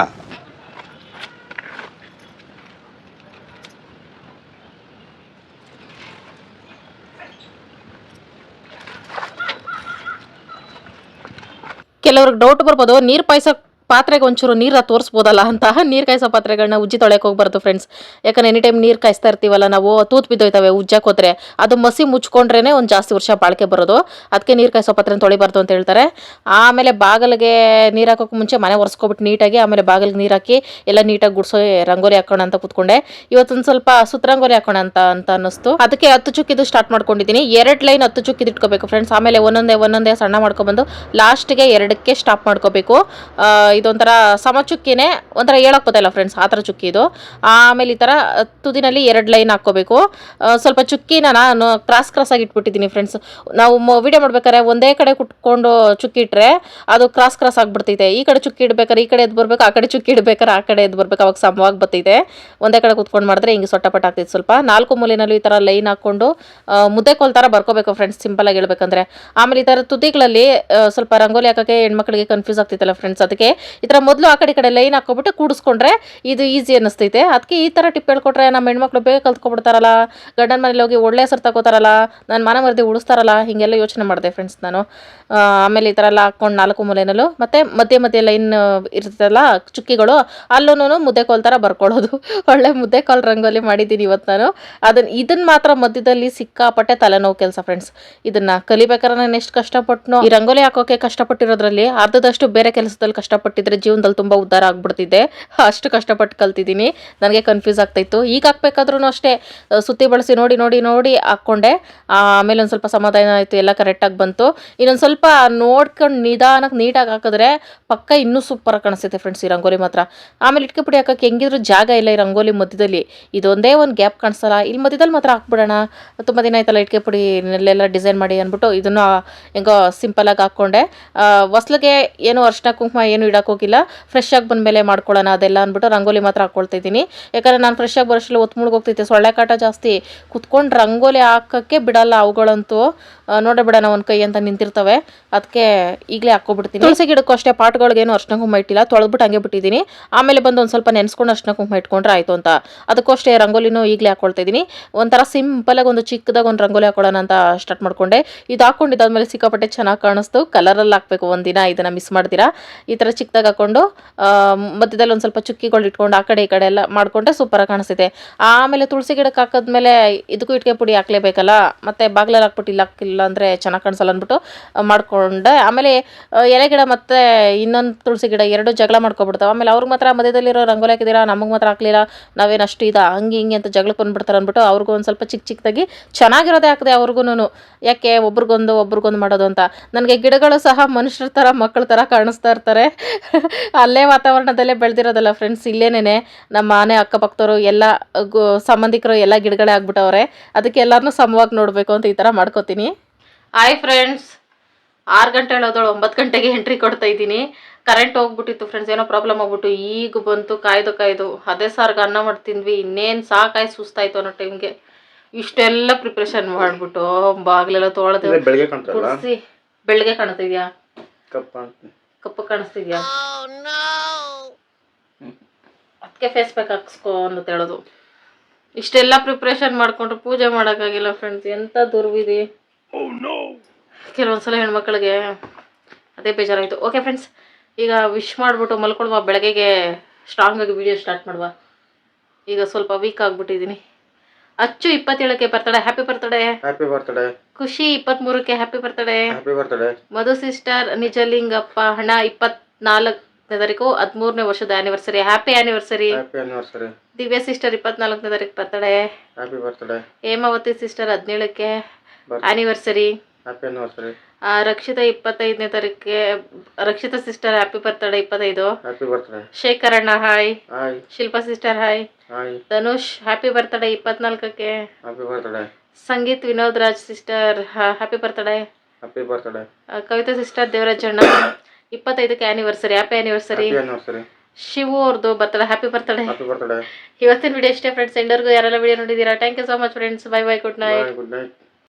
ಕೆಲವ್ರಿಗೆ ಡೌಟ್ ಬರ್ಬೋದು ನೀರು ಪಾಯಸ ಪಾತ್ರೆಗೆ ಒಂಚೂರು ನೀರ ತೋರಿಸ್ಬೋದಲ್ಲ ಅಂತ ನೀರು ಕಾಯಿಸೋ ಪಾತ್ರೆಗಳನ್ನ ಉಜ್ಜಿ ತೊಳೆಯಕ್ಕೆ ಹೋಗ್ಬಾರ್ದು ಫ್ರೆಂಡ್ಸ್ ಯಾಕಂದ್ರೆ ಎನಿ ಟೈಮ್ ನೀರು ಕಾಯಿಸ್ತಾ ಇರ್ತೀವಲ್ಲ ನಾವು, ತೂತ್ ಬಿದ್ದೋಯ್ತವೆ ಉಜ್ಜಕ್ಕೆ ಹೋದ್ರೆ. ಅದು ಮಸಿ ಮುಚ್ಕೊಂಡ್ರೇ ಒಂದು ಜಾಸ್ತಿ ವರ್ಷ ಬಾಳಿಕೆ ಬರೋದು. ಅದಕ್ಕೆ ನೀರು ಕಾಯಿಸೋ ಪಾತ್ರೆ ತೊಳಿಬಾರ್ದು ಅಂತ ಹೇಳ್ತಾರೆ. ಆಮೇಲೆ ಬಾಗಿಲಿಗೆ ನೀರು ಹಾಕೋಕೆ ಮುಂಚೆ ಮನೆ ಒರೆಸ್ಕೊಬಿಟ್ಟು ನೀಟಾಗಿ ಆಮೇಲೆ ಬಾಗಿಲಿಗೆ ನೀರು ಹಾಕಿ ಎಲ್ಲ ನೀಟಾಗಿ ಗುಡ್ಸೋ, ರಂಗೋಲಿ ಹಾಕೋಣ ಅಂತ ಕೂತ್ಕೊಂಡೆ. ಇವತ್ತೊಂದು ಸ್ವಲ್ಪ ಸುತ್ತರಂಗೋಲಿ ಹಾಕೋಣ ಅಂತ ಅಂತ ಅನ್ನಿಸ್ತು. ಅದಕ್ಕೆ ಹತ್ತು ಚುಕ್ಕಿದು ಸ್ಟಾರ್ಟ್ ಮಾಡ್ಕೊಂಡಿದ್ದೀನಿ ಎರಡು ಲೈನ್ ಹತ್ತು ಚುಕ್ಕಿದು ಇಟ್ಕೋಬೇಕು ಫ್ರೆಂಡ್ಸ್ ಆಮೇಲೆ ಒಂದೊಂದೇ ಒಂದೊಂದೇ ಸಣ್ಣ ಮಾಡ್ಕೊಬಂದು ಲಾಸ್ಟ್ಗೆ ಎರಡಕ್ಕೆ ಸ್ಟಾಪ್ ಮಾಡ್ಕೋಬೇಕು. ಇದೊಂಥರ ಸಮ ಚುಕ್ಕಿನೇ ಒಂಥರ ಹೇಳಕ್ ಫ್ರೆಂಡ್ಸ್ ಆ ಥರ ಚುಕ್ಕಿ ಇದು. ಆಮೇಲೆ ಈ ಥರ ತುದಿನಲ್ಲಿ ಎರಡು ಲೈನ್ ಹಾಕ್ಕೋಬೇಕು. ಸ್ವಲ್ಪ ಚುಕ್ಕಿನ ನಾನು ಕ್ರಾಸ್ ಕ್ರಾಸ್ ಆಗಿ ಇಟ್ಬಿಟ್ಟಿದ್ದೀನಿ ಫ್ರೆಂಡ್ಸ್ ನಾವು ವಿಡಿಯೋ ಮಾಡ್ಬೇಕಾದ್ರೆ ಒಂದೇ ಕಡೆ ಕುಟ್ಕೊಂಡು ಚುಕ್ಕಿ ಇಟ್ಟರೆ ಅದು ಕ್ರಾಸ್ ಕ್ರಾಸ್ ಆಗಿಬಿಡ್ತೈತೆ. ಈ ಕಡೆ ಚುಕ್ಕಿ ಇಡ್ಬೇಕಾದ್ರೆ ಈ ಕಡೆ ಎದ್ದು ಬರ್ಬೇಕು, ಆ ಕಡೆ ಚುಕ್ಕಿ ಇಡ್ಬೇಕಾರೆ ಆ ಕಡೆ ಎದ್ದು ಬರ್ಬೇಕು, ಅವಾಗ ಸಮವಾಗಿ ಬರ್ತೈತೆ. ಒಂದೇ ಕಡೆ ಕುತ್ಕೊಂಡು ಮಾಡಿದ್ರೆ ಹಿಂಗೆ ಸೊಟ್ಟಪಟ್ಟ ಆಗ್ತೈತೆ ಸ್ವಲ್ಪ. ನಾಲ್ಕು ಮೂಲೆನಲ್ಲೂ ಈ ಥರ ಲೈನ್ ಹಾಕ್ಕೊಂಡು ಮುದ್ದೆ ಕೋಲ್ ಥರ ಬರ್ಕೋಬೇಕು ಫ್ರೆಂಡ್ಸ್ ಸಿಂಪಲಾಗಿ ಹೇಳ್ಬೇಕಂದ್ರೆ. ಆಮೇಲೆ ಈ ಥರ ತುದಿಗಳಲ್ಲಿ ಸ್ವಲ್ಪ ರಂಗೋಲಿ ಹಾಕೋಕ್ಕೆ ಹೆಣ್ಮಕ್ಳಿಗೆ ಕನ್ಫ್ಯೂಸ್ ಆಗ್ತೈತಲ್ಲ ಫ್ರೆಂಡ್ಸ್ ಅದಕ್ಕೆ ಈ ಥರ ಮೊದಲು ಆ ಕಡೆ ಕಡೆ ಲೈನ್ ಹಾಕೊಬಿಟ್ಟು ಕೂಡಿಸ್ಕೊಂಡ್ರೆ ಇದು ಈಸಿ ಅನ್ನಿಸ್ತೈತೆ. ಅದಕ್ಕೆ ಈ ಥರ ಟಿಪ್ ಹೇಳ್ಕೊಟ್ರೆ ನಮ್ಮ ಹೆಣ್ಮಕ್ಳು ಬೇಗ ಕಲ್ತ್ಕೊಬಿಡ್ತಾರಲ್ಲ, ಗಂಡನ ಮನೇಲಿ ಹೋಗಿ ಒಳ್ಳೆ ಹೆಸರು ತಗೋತಾರಲ್ಲ ನನ್ನ ಮನೆ ಮರದಿ ಉಳಿಸ್ತಾರಲ್ಲ, ಹೀಗೆಲ್ಲ ಯೋಚನೆ ಮಾಡಿದೆ ಫ್ರೆಂಡ್ಸ್ ನಾನು. ಆಮೇಲೆ ಈ ಥರ ಎಲ್ಲ ಹಾಕ್ಕೊಂಡು ನಾಲ್ಕು ಮೂಲೆನಲ್ಲೂ, ಮತ್ತು ಮಧ್ಯೆ ಮಧ್ಯೆ ಲೈನ್ ಇರ್ತದಲ್ಲ, ಚುಕ್ಕಿಗಳು ಅಲ್ಲೂ ಮುದ್ದೆ ಕೋಲ್ ಥರ ಬರ್ಕೊಳ್ಳೋದು ಒಳ್ಳೆ ಮುದ್ದೆ ಕೋಲ್ ರಂಗೋಲಿ ಮಾಡಿದ್ದೀನಿ ಇವತ್ತು ನಾನು. ಅದನ್ನು ಇದನ್ನು ಮಾತ್ರ ಮಧ್ಯದಲ್ಲಿ ಸಿಕ್ಕಾಪಟ್ಟೆ ತಲೆನೋವು ಕೆಲಸ ಫ್ರೆಂಡ್ಸ್ ಇದನ್ನು ಕಲಿಬೇಕಾದ್ರೆ ನಾನು ಎಷ್ಟು ಕಷ್ಟಪಟ್ಟು ಈ ರಂಗೋಲಿ ಹಾಕೋಕೆ ಕಷ್ಟಪಟ್ಟಿರೋದ್ರಲ್ಲಿ ಅರ್ಧದಷ್ಟು ಬೇರೆ ಕೆಲಸದಲ್ಲಿ ಕಷ್ಟಪಟ್ಟಿದ್ರೆ ಜೀವನದಲ್ಲಿ ತುಂಬ ಉದ್ಧಾರ ಆಗ್ಬಿಡ್ತಿದ್ದೆ ಅಷ್ಟು ಕಷ್ಟಪಟ್ಟು ಕಲ್ತಿದ್ದೀನಿ. ನನಗೆ ಕನ್ಫ್ಯೂಸ್ ಆಗ್ತಾಯಿತ್ತು ಈಗ ಹಾಕ್ಬೇಕಾದ್ರೂ ಅಷ್ಟೇ ಸುತ್ತಿ ಬಳಸಿ ನೋಡಿ ನೋಡಿ ನೋಡಿ ಹಾಕ್ಕೊಂಡೆ. ಆಮೇಲೆ ಒಂದು ಸ್ವಲ್ಪ ಸಮಾಧಾನ ಆಯಿತು, ಎಲ್ಲ ಕರೆಕ್ಟಾಗಿ ಬಂತು. ಇನ್ನೊಂದು ಸ್ವಲ್ಪ ನೋಡ್ಕೊಂಡು ನಿಧಾನಕ್ಕೆ ನೀಟಾಗಿ ಹಾಕಿದ್ರೆ ಪಕ್ಕ ಇನ್ನೂ ಸೂಪರಾಗಿ ಕಾಣಿಸುತ್ತೆ ಫ್ರೆಂಡ್ಸ್ ಈ ರಂಗೋಲಿ ಮಾತ್ರ. ಆಮೇಲೆ ಇಟ್ಕೆ ಪುಡಿ ಹಾಕೋಕ್ಕೆ ಹೆಂಗಿದ್ರು ಜಾಗ ಇಲ್ಲ ಈ ರಂಗೋಲಿ ಮಧ್ಯದಲ್ಲಿ. ಇದೊಂದೇ ಒಂದು ಗ್ಯಾಪ್ ಕಾಣಿಸಲ್ಲ ಇಲ್ಲಿ ಮಧ್ಯದಲ್ಲಿ ಮಾತ್ರ ಹಾಕ್ಬಿಡೋಣ. ತುಂಬ ದಿನ ಆಯ್ತಲ್ಲ ಇಟ್ಕೆ ಪುಡಿ ನೆಲ್ಲೆಲ್ಲ ಡಿಸೈನ್ ಮಾಡಿ ಅಂದ್ಬಿಟ್ಟು ಇದನ್ನು ಹೆಂಗೋ ಸಿಂಪಲಾಗಿ ಹಾಕ್ಕೊಂಡೆ. ಹೊಸ್ಲಿಗೆ ಏನು ಅರ್ಶಿನ ಕುಂಕುಮ ಏನು ಇಡೋಕ್ಕೋಗಿಲ್ಲ ಫ್ರೆಶ್ ಆಗಿ ಬಂದಮೇಲೆ ಮಾಡ್ಕೊಳ್ಳೋಣ ಅದೆಲ್ಲ ಅಂದ್ಬಿಟ್ಟು ರಂಗೋಲಿ ಮಾತ್ರ ಹಾಕ್ಕೊಳ್ತಾ ಇದ್ದೀನಿ. ಯಾಕಂದರೆ ನಾನು ಫ್ರೆಶ್ ಆಗಿ ಬರೋಷ್ಟರಲ್ಲಿ ಒತ್ತು ಮುಳುಗೋಗ್ತೈತೆ ಸೊಳ್ಳೆ ಕಾಟ ಜಾಸ್ತಿ. ಕುತ್ಕೊಂಡು ರಂಗೋಲಿ ಹಾಕೋಕ್ಕೆ ಬಿಡಲ್ಲ ಅವುಗಳಂತೂ. ನೋಡ ಬಿಡೋಣ, ಒಂದು ಕೈ ಅಂತ ನಿಂತಿರ್ತವೆ. ಅದಕ್ಕೆ ಈಗಲೇ ಹಾಕ್ಕೊಬಿಡ್ತೀನಿ. ತುಳಸಿ ಗಿಡಕ್ಕೂ ಅಷ್ಟೇ, ಪಾಟ್ಗಳಿಗೇನು ಅರ್ಶನ ಕುಂಕುಮ ಇಟ್ಟಿಲ್ಲ. ತೊಳೆದ್ಬಿಟ್ಟು ಹಂಗೆ ಬಿಟ್ಟಿದ್ದೀನಿ. ಆಮೇಲೆ ಬಂದು ಒಂದು ಸ್ವಲ್ಪ ನೆನೆಸ್ಕೊಂಡು ಅರ್ಶನ ಕುಂಕುಮ ಇಟ್ಕೊಂಡ್ರೆ ಆಯಿತು ಅಂತ. ಅದಕ್ಕೂ ಅಷ್ಟೇ ರಂಗೋಲಿನೂ ಈಗಲೇ ಹಾಕೊಳ್ತಾ ಇದ್ದೀನಿ. ಒಂಥರ ಸಿಂಪಲಾಗಿ ಒಂದು ಚಿಕ್ಕದಾಗಿ ಒಂದು ರಂಗೋಲಿ ಹಾಕೊಳ್ಳೋಣ ಅಂತ ಸ್ಟಾರ್ಟ್ ಮಾಡಿಕೊಂಡೆ. ಇದು ಹಾಕ್ಕೊಂಡಿದ್ದಾದ್ಮೇಲೆ ಸಿಕ್ಕಾಪಟ್ಟೆ ಚೆನ್ನಾಗಿ ಕಾಣಿಸ್ತು. ಕಲರಲ್ಲಿ ಹಾಕಬೇಕು ಒಂದಿನ ಇದನ್ನು ಮಿಸ್ ಮಾಡ್ತೀರಾ? ಈ ಥರ ಚಿಕ್ಕದಾಗಿ ಹಾಕೊಂಡು ಮಧ್ಯದಲ್ಲಿ ಒಂದು ಸ್ವಲ್ಪ ಚುಕ್ಕಿಗಳು ಇಟ್ಕೊಂಡು ಆ ಕಡೆ ಈ ಕಡೆ ಎಲ್ಲ ಮಾಡಿಕೊಂಡ್ರೆ ಸೂಪರಾಗಿ ಕಾಣಿಸ್ತೈತೆ. ಆಮೇಲೆ ತುಳಸಿ ಗಿಡಕ್ಕೆ ಹಾಕಿದ್ಮೇಲೆ ಇದಕ್ಕೂ ಇಟ್ಕೆ ಪುಡಿ ಹಾಕ್ಲೇಬೇಕಲ್ಲ? ಮತ್ತು ಬಾಗ್ಲಲ್ಲಿ ಹಾಕ್ಬಿಟ್ಟು ಇಲ್ಲಿ ಹಾಕಿಲ್ಲ ಇಲ್ಲ ಅಂದರೆ ಚೆನ್ನಾಗಿ ಕಾಣಿಸಲ್ಲ ಅಂದ್ಬಿಟ್ಟು ಮಾಡಿಕೊಂಡೆ. ಆಮೇಲೆ ಎಲೆ ಗಿಡ ಮತ್ತು ಇನ್ನೊಂದು ತುಳಸಿ ಗಿಡ ಎರಡು ಜಗಳ ಮಾಡ್ಕೊಬಿಡ್ತಾವೆ ಆಮೇಲೆ ಅವ್ರಿಗೆ ಮಾತ್ರ ಮಧ್ಯದಲ್ಲಿರೋ ರಂಗೋಲಿ ಹಾಕಿದ್ದೀರಾ, ನಮಗೆ ಮಾತ್ರ ಹಾಕಲಿಲ್ಲ, ನಾವೇನು ಅಷ್ಟು ಇದ, ಹಂಗೆ ಹಿಂಗೆ ಅಂತ ಜಗಳಕ್ಕೆ ಬಂದ್ಬಿಡ್ತಾರೆ ಅಂದ್ಬಿಟ್ಟು ಅವ್ರಿಗೂ ಒಂದು ಸ್ವಲ್ಪ ಚಿಕ್ಕ ಚಿಕ್ಕದಾಗಿ ಚೆನ್ನಾಗಿರೋದೇ ಹಾಕಿದೆ ಅವ್ರಿಗೂ ಯಾಕೆ ಒಬ್ರಿಗೊಂದು ಒಬ್ರಿಗೊಂದು ಮಾಡೋದು ಅಂತ. ನನಗೆ ಗಿಡಗಳು ಸಹ ಮನುಷ್ಯರ ಥರ ಮಕ್ಕಳ ಥರ ಕಾಣಿಸ್ತಾ ಇರ್ತಾರೆ. ಅಲ್ಲೇ ವಾತಾವರಣದಲ್ಲೇ ಬೆಳೆದಿರೋದಲ್ಲ ಫ್ರೆಂಡ್ಸ್ ಇಲ್ಲೇನೇ ನಮ್ಮ ಮನೆ ಅಕ್ಕಪಕ್ಕದವರು ಎಲ್ಲ ಸಂಬಂಧಿಕರು ಎಲ್ಲ ಗಿಡಗಳೇ ಆಗ್ಬಿಟ್ಟವ್ರೆ. ಅದಕ್ಕೆ ಎಲ್ಲರನ್ನೂ ಸಮವಾಗಿ ನೋಡಬೇಕು ಅಂತ ಈ ಥರ ಮಾಡ್ಕೋತೀನಿ. ಹಾಯ್ ಫ್ರೆಂಡ್ಸ್ ಆರು ಗಂಟೆ ಹೇಳೋದಳು ಒಂಬತ್ತು ಗಂಟೆಗೆ ಎಂಟ್ರಿ ಕೊಡ್ತಾ ಇದ್ದೀನಿ. ಕರೆಂಟ್ ಹೋಗ್ಬಿಟ್ಟಿತ್ತು ಫ್ರೆಂಡ್ಸ್ ಏನೋ ಪ್ರಾಬ್ಲಮ್ ಆಗ್ಬಿಟ್ಟು ಈಗ ಬಂತು ಕಾಯ್ದು ಕಾಯ್ದು. ಅದೇ ಸಾರ್ಗೆ ಅನ್ನ ಮಾಡ್ತಿದ್ವಿ ಇನ್ನೇನು ಸಾಕಾಯ್ ಸುಸ್ತಾಯ್ತು ಅನ್ನೋ ಟೈಮ್ಗೆ ಇಷ್ಟೆಲ್ಲ ಪ್ರಿಪ್ರೇಷನ್ ಮಾಡಿಬಿಟ್ಟು ಬಾಗಿಲೆಲ್ಲ ತೊಳೆದು ಕುಡಿಸಿ. ಬೆಳಗ್ಗೆ ಕಾಣ್ತಿದ್ಯಾ ಕಪ್ಪ ಅಂತ. ಕಪ್ಪು ಕಾಣಿಸ್ತಿದ್ಯಾ? ಅದಕ್ಕೆ ಫೇಸ್ ಪ್ಯಾಕ್ ಹಾಕ್ಸ್ಕೊ ಅಂತ ಹೇಳೋದು ಇಷ್ಟೆಲ್ಲ ಪ್ರಿಪ್ರೇಷನ್ ಮಾಡ್ಕೊಂಡ್ರು ಪೂಜೆ ಮಾಡೋಕ್ಕಾಗಿಲ್ಲ ಫ್ರೆಂಡ್ಸ್ ಎಂಥ ದುರ್ವಿಧಿ. ಕೆಲವೊಂದ್ಸಲ ಹೆಣ್ಮಕ್ಳಿಗೆ ಅದೇ ಬೇಜಾರಾಯಿತು. ಓಕೆ ಫ್ರೆಂಡ್ಸ್ ಈಗ ವಿಶ್ ಮಾಡಿಬಿಟ್ಟು ಮಲ್ಕೊಳ್ವ ಬೆಳಗ್ಗೆಗೆ ಸ್ಟ್ರಾಂಗ್ ಆಗಿ ವಿಡಿಯೋ ಸ್ಟಾರ್ಟ್ ಮಾಡುವ. ಈಗ ಸ್ವಲ್ಪ ವೀಕ್ ಆಗ್ಬಿಟ್ಟಿದ್ದೀನಿ ಅಚ್ಚು ಇಪ್ಪತ್ತೇಳಕ್ಕೆ birthday happy birthday happy birthday Khushi ಇಪ್ಪತ್ಮೂರಕ್ಕೆ happy birthday happy birthday Madhu sister Nijalingappa ಹಣ ಇಪ್ಪತ್ನಾಲ್ಕನೇ ತಾರೀಕು ಹದಿಮೂರನೇ ವರ್ಷದ anniversary happy anniversary happy anniversary Divya sister ಇಪ್ಪತ್ನಾಲ್ಕನೇ ತಾರೀಕು birthday happy birthday Hemavathi sister ಹದಿನೇಳಕ್ಕೆ. Anniversary Rakshita ಇಪ್ಪತ್ತೈದನೇ ತಾರೀಕಿಗೆ ರಕ್ಷಿತಾ ಸಿಸ್ಟರ್ ಹ್ಯಾಪಿ ಬರ್ತಡೆ ಇಪ್ಪತ್ತೈದು. ಶೇಖರಣ್ಣ hi Shilpa sister hi Dhanush happy birthday ಇಪ್ಪತ್ನಾಲ್ಕಕ್ಕೆ. Sangeeth Vinod Raj sister happy birthday Kavita sister ದೇವರಾಜಣ್ಣ ಇಪ್ಪತ್ತೈದಕ್ಕೆ anniversary happy anniversary Shivu ಅವ್ರದ್ದು birthday happy birthday ಇವತ್ತಿನ video ಇಷ್ಟೇ friends ಎಲ್ಲರಿಗೂ ಯಾರೆಲ್ಲ video ನೋಡಿದ್ದೀರಾ? Thank you so much friends bye bye good night good night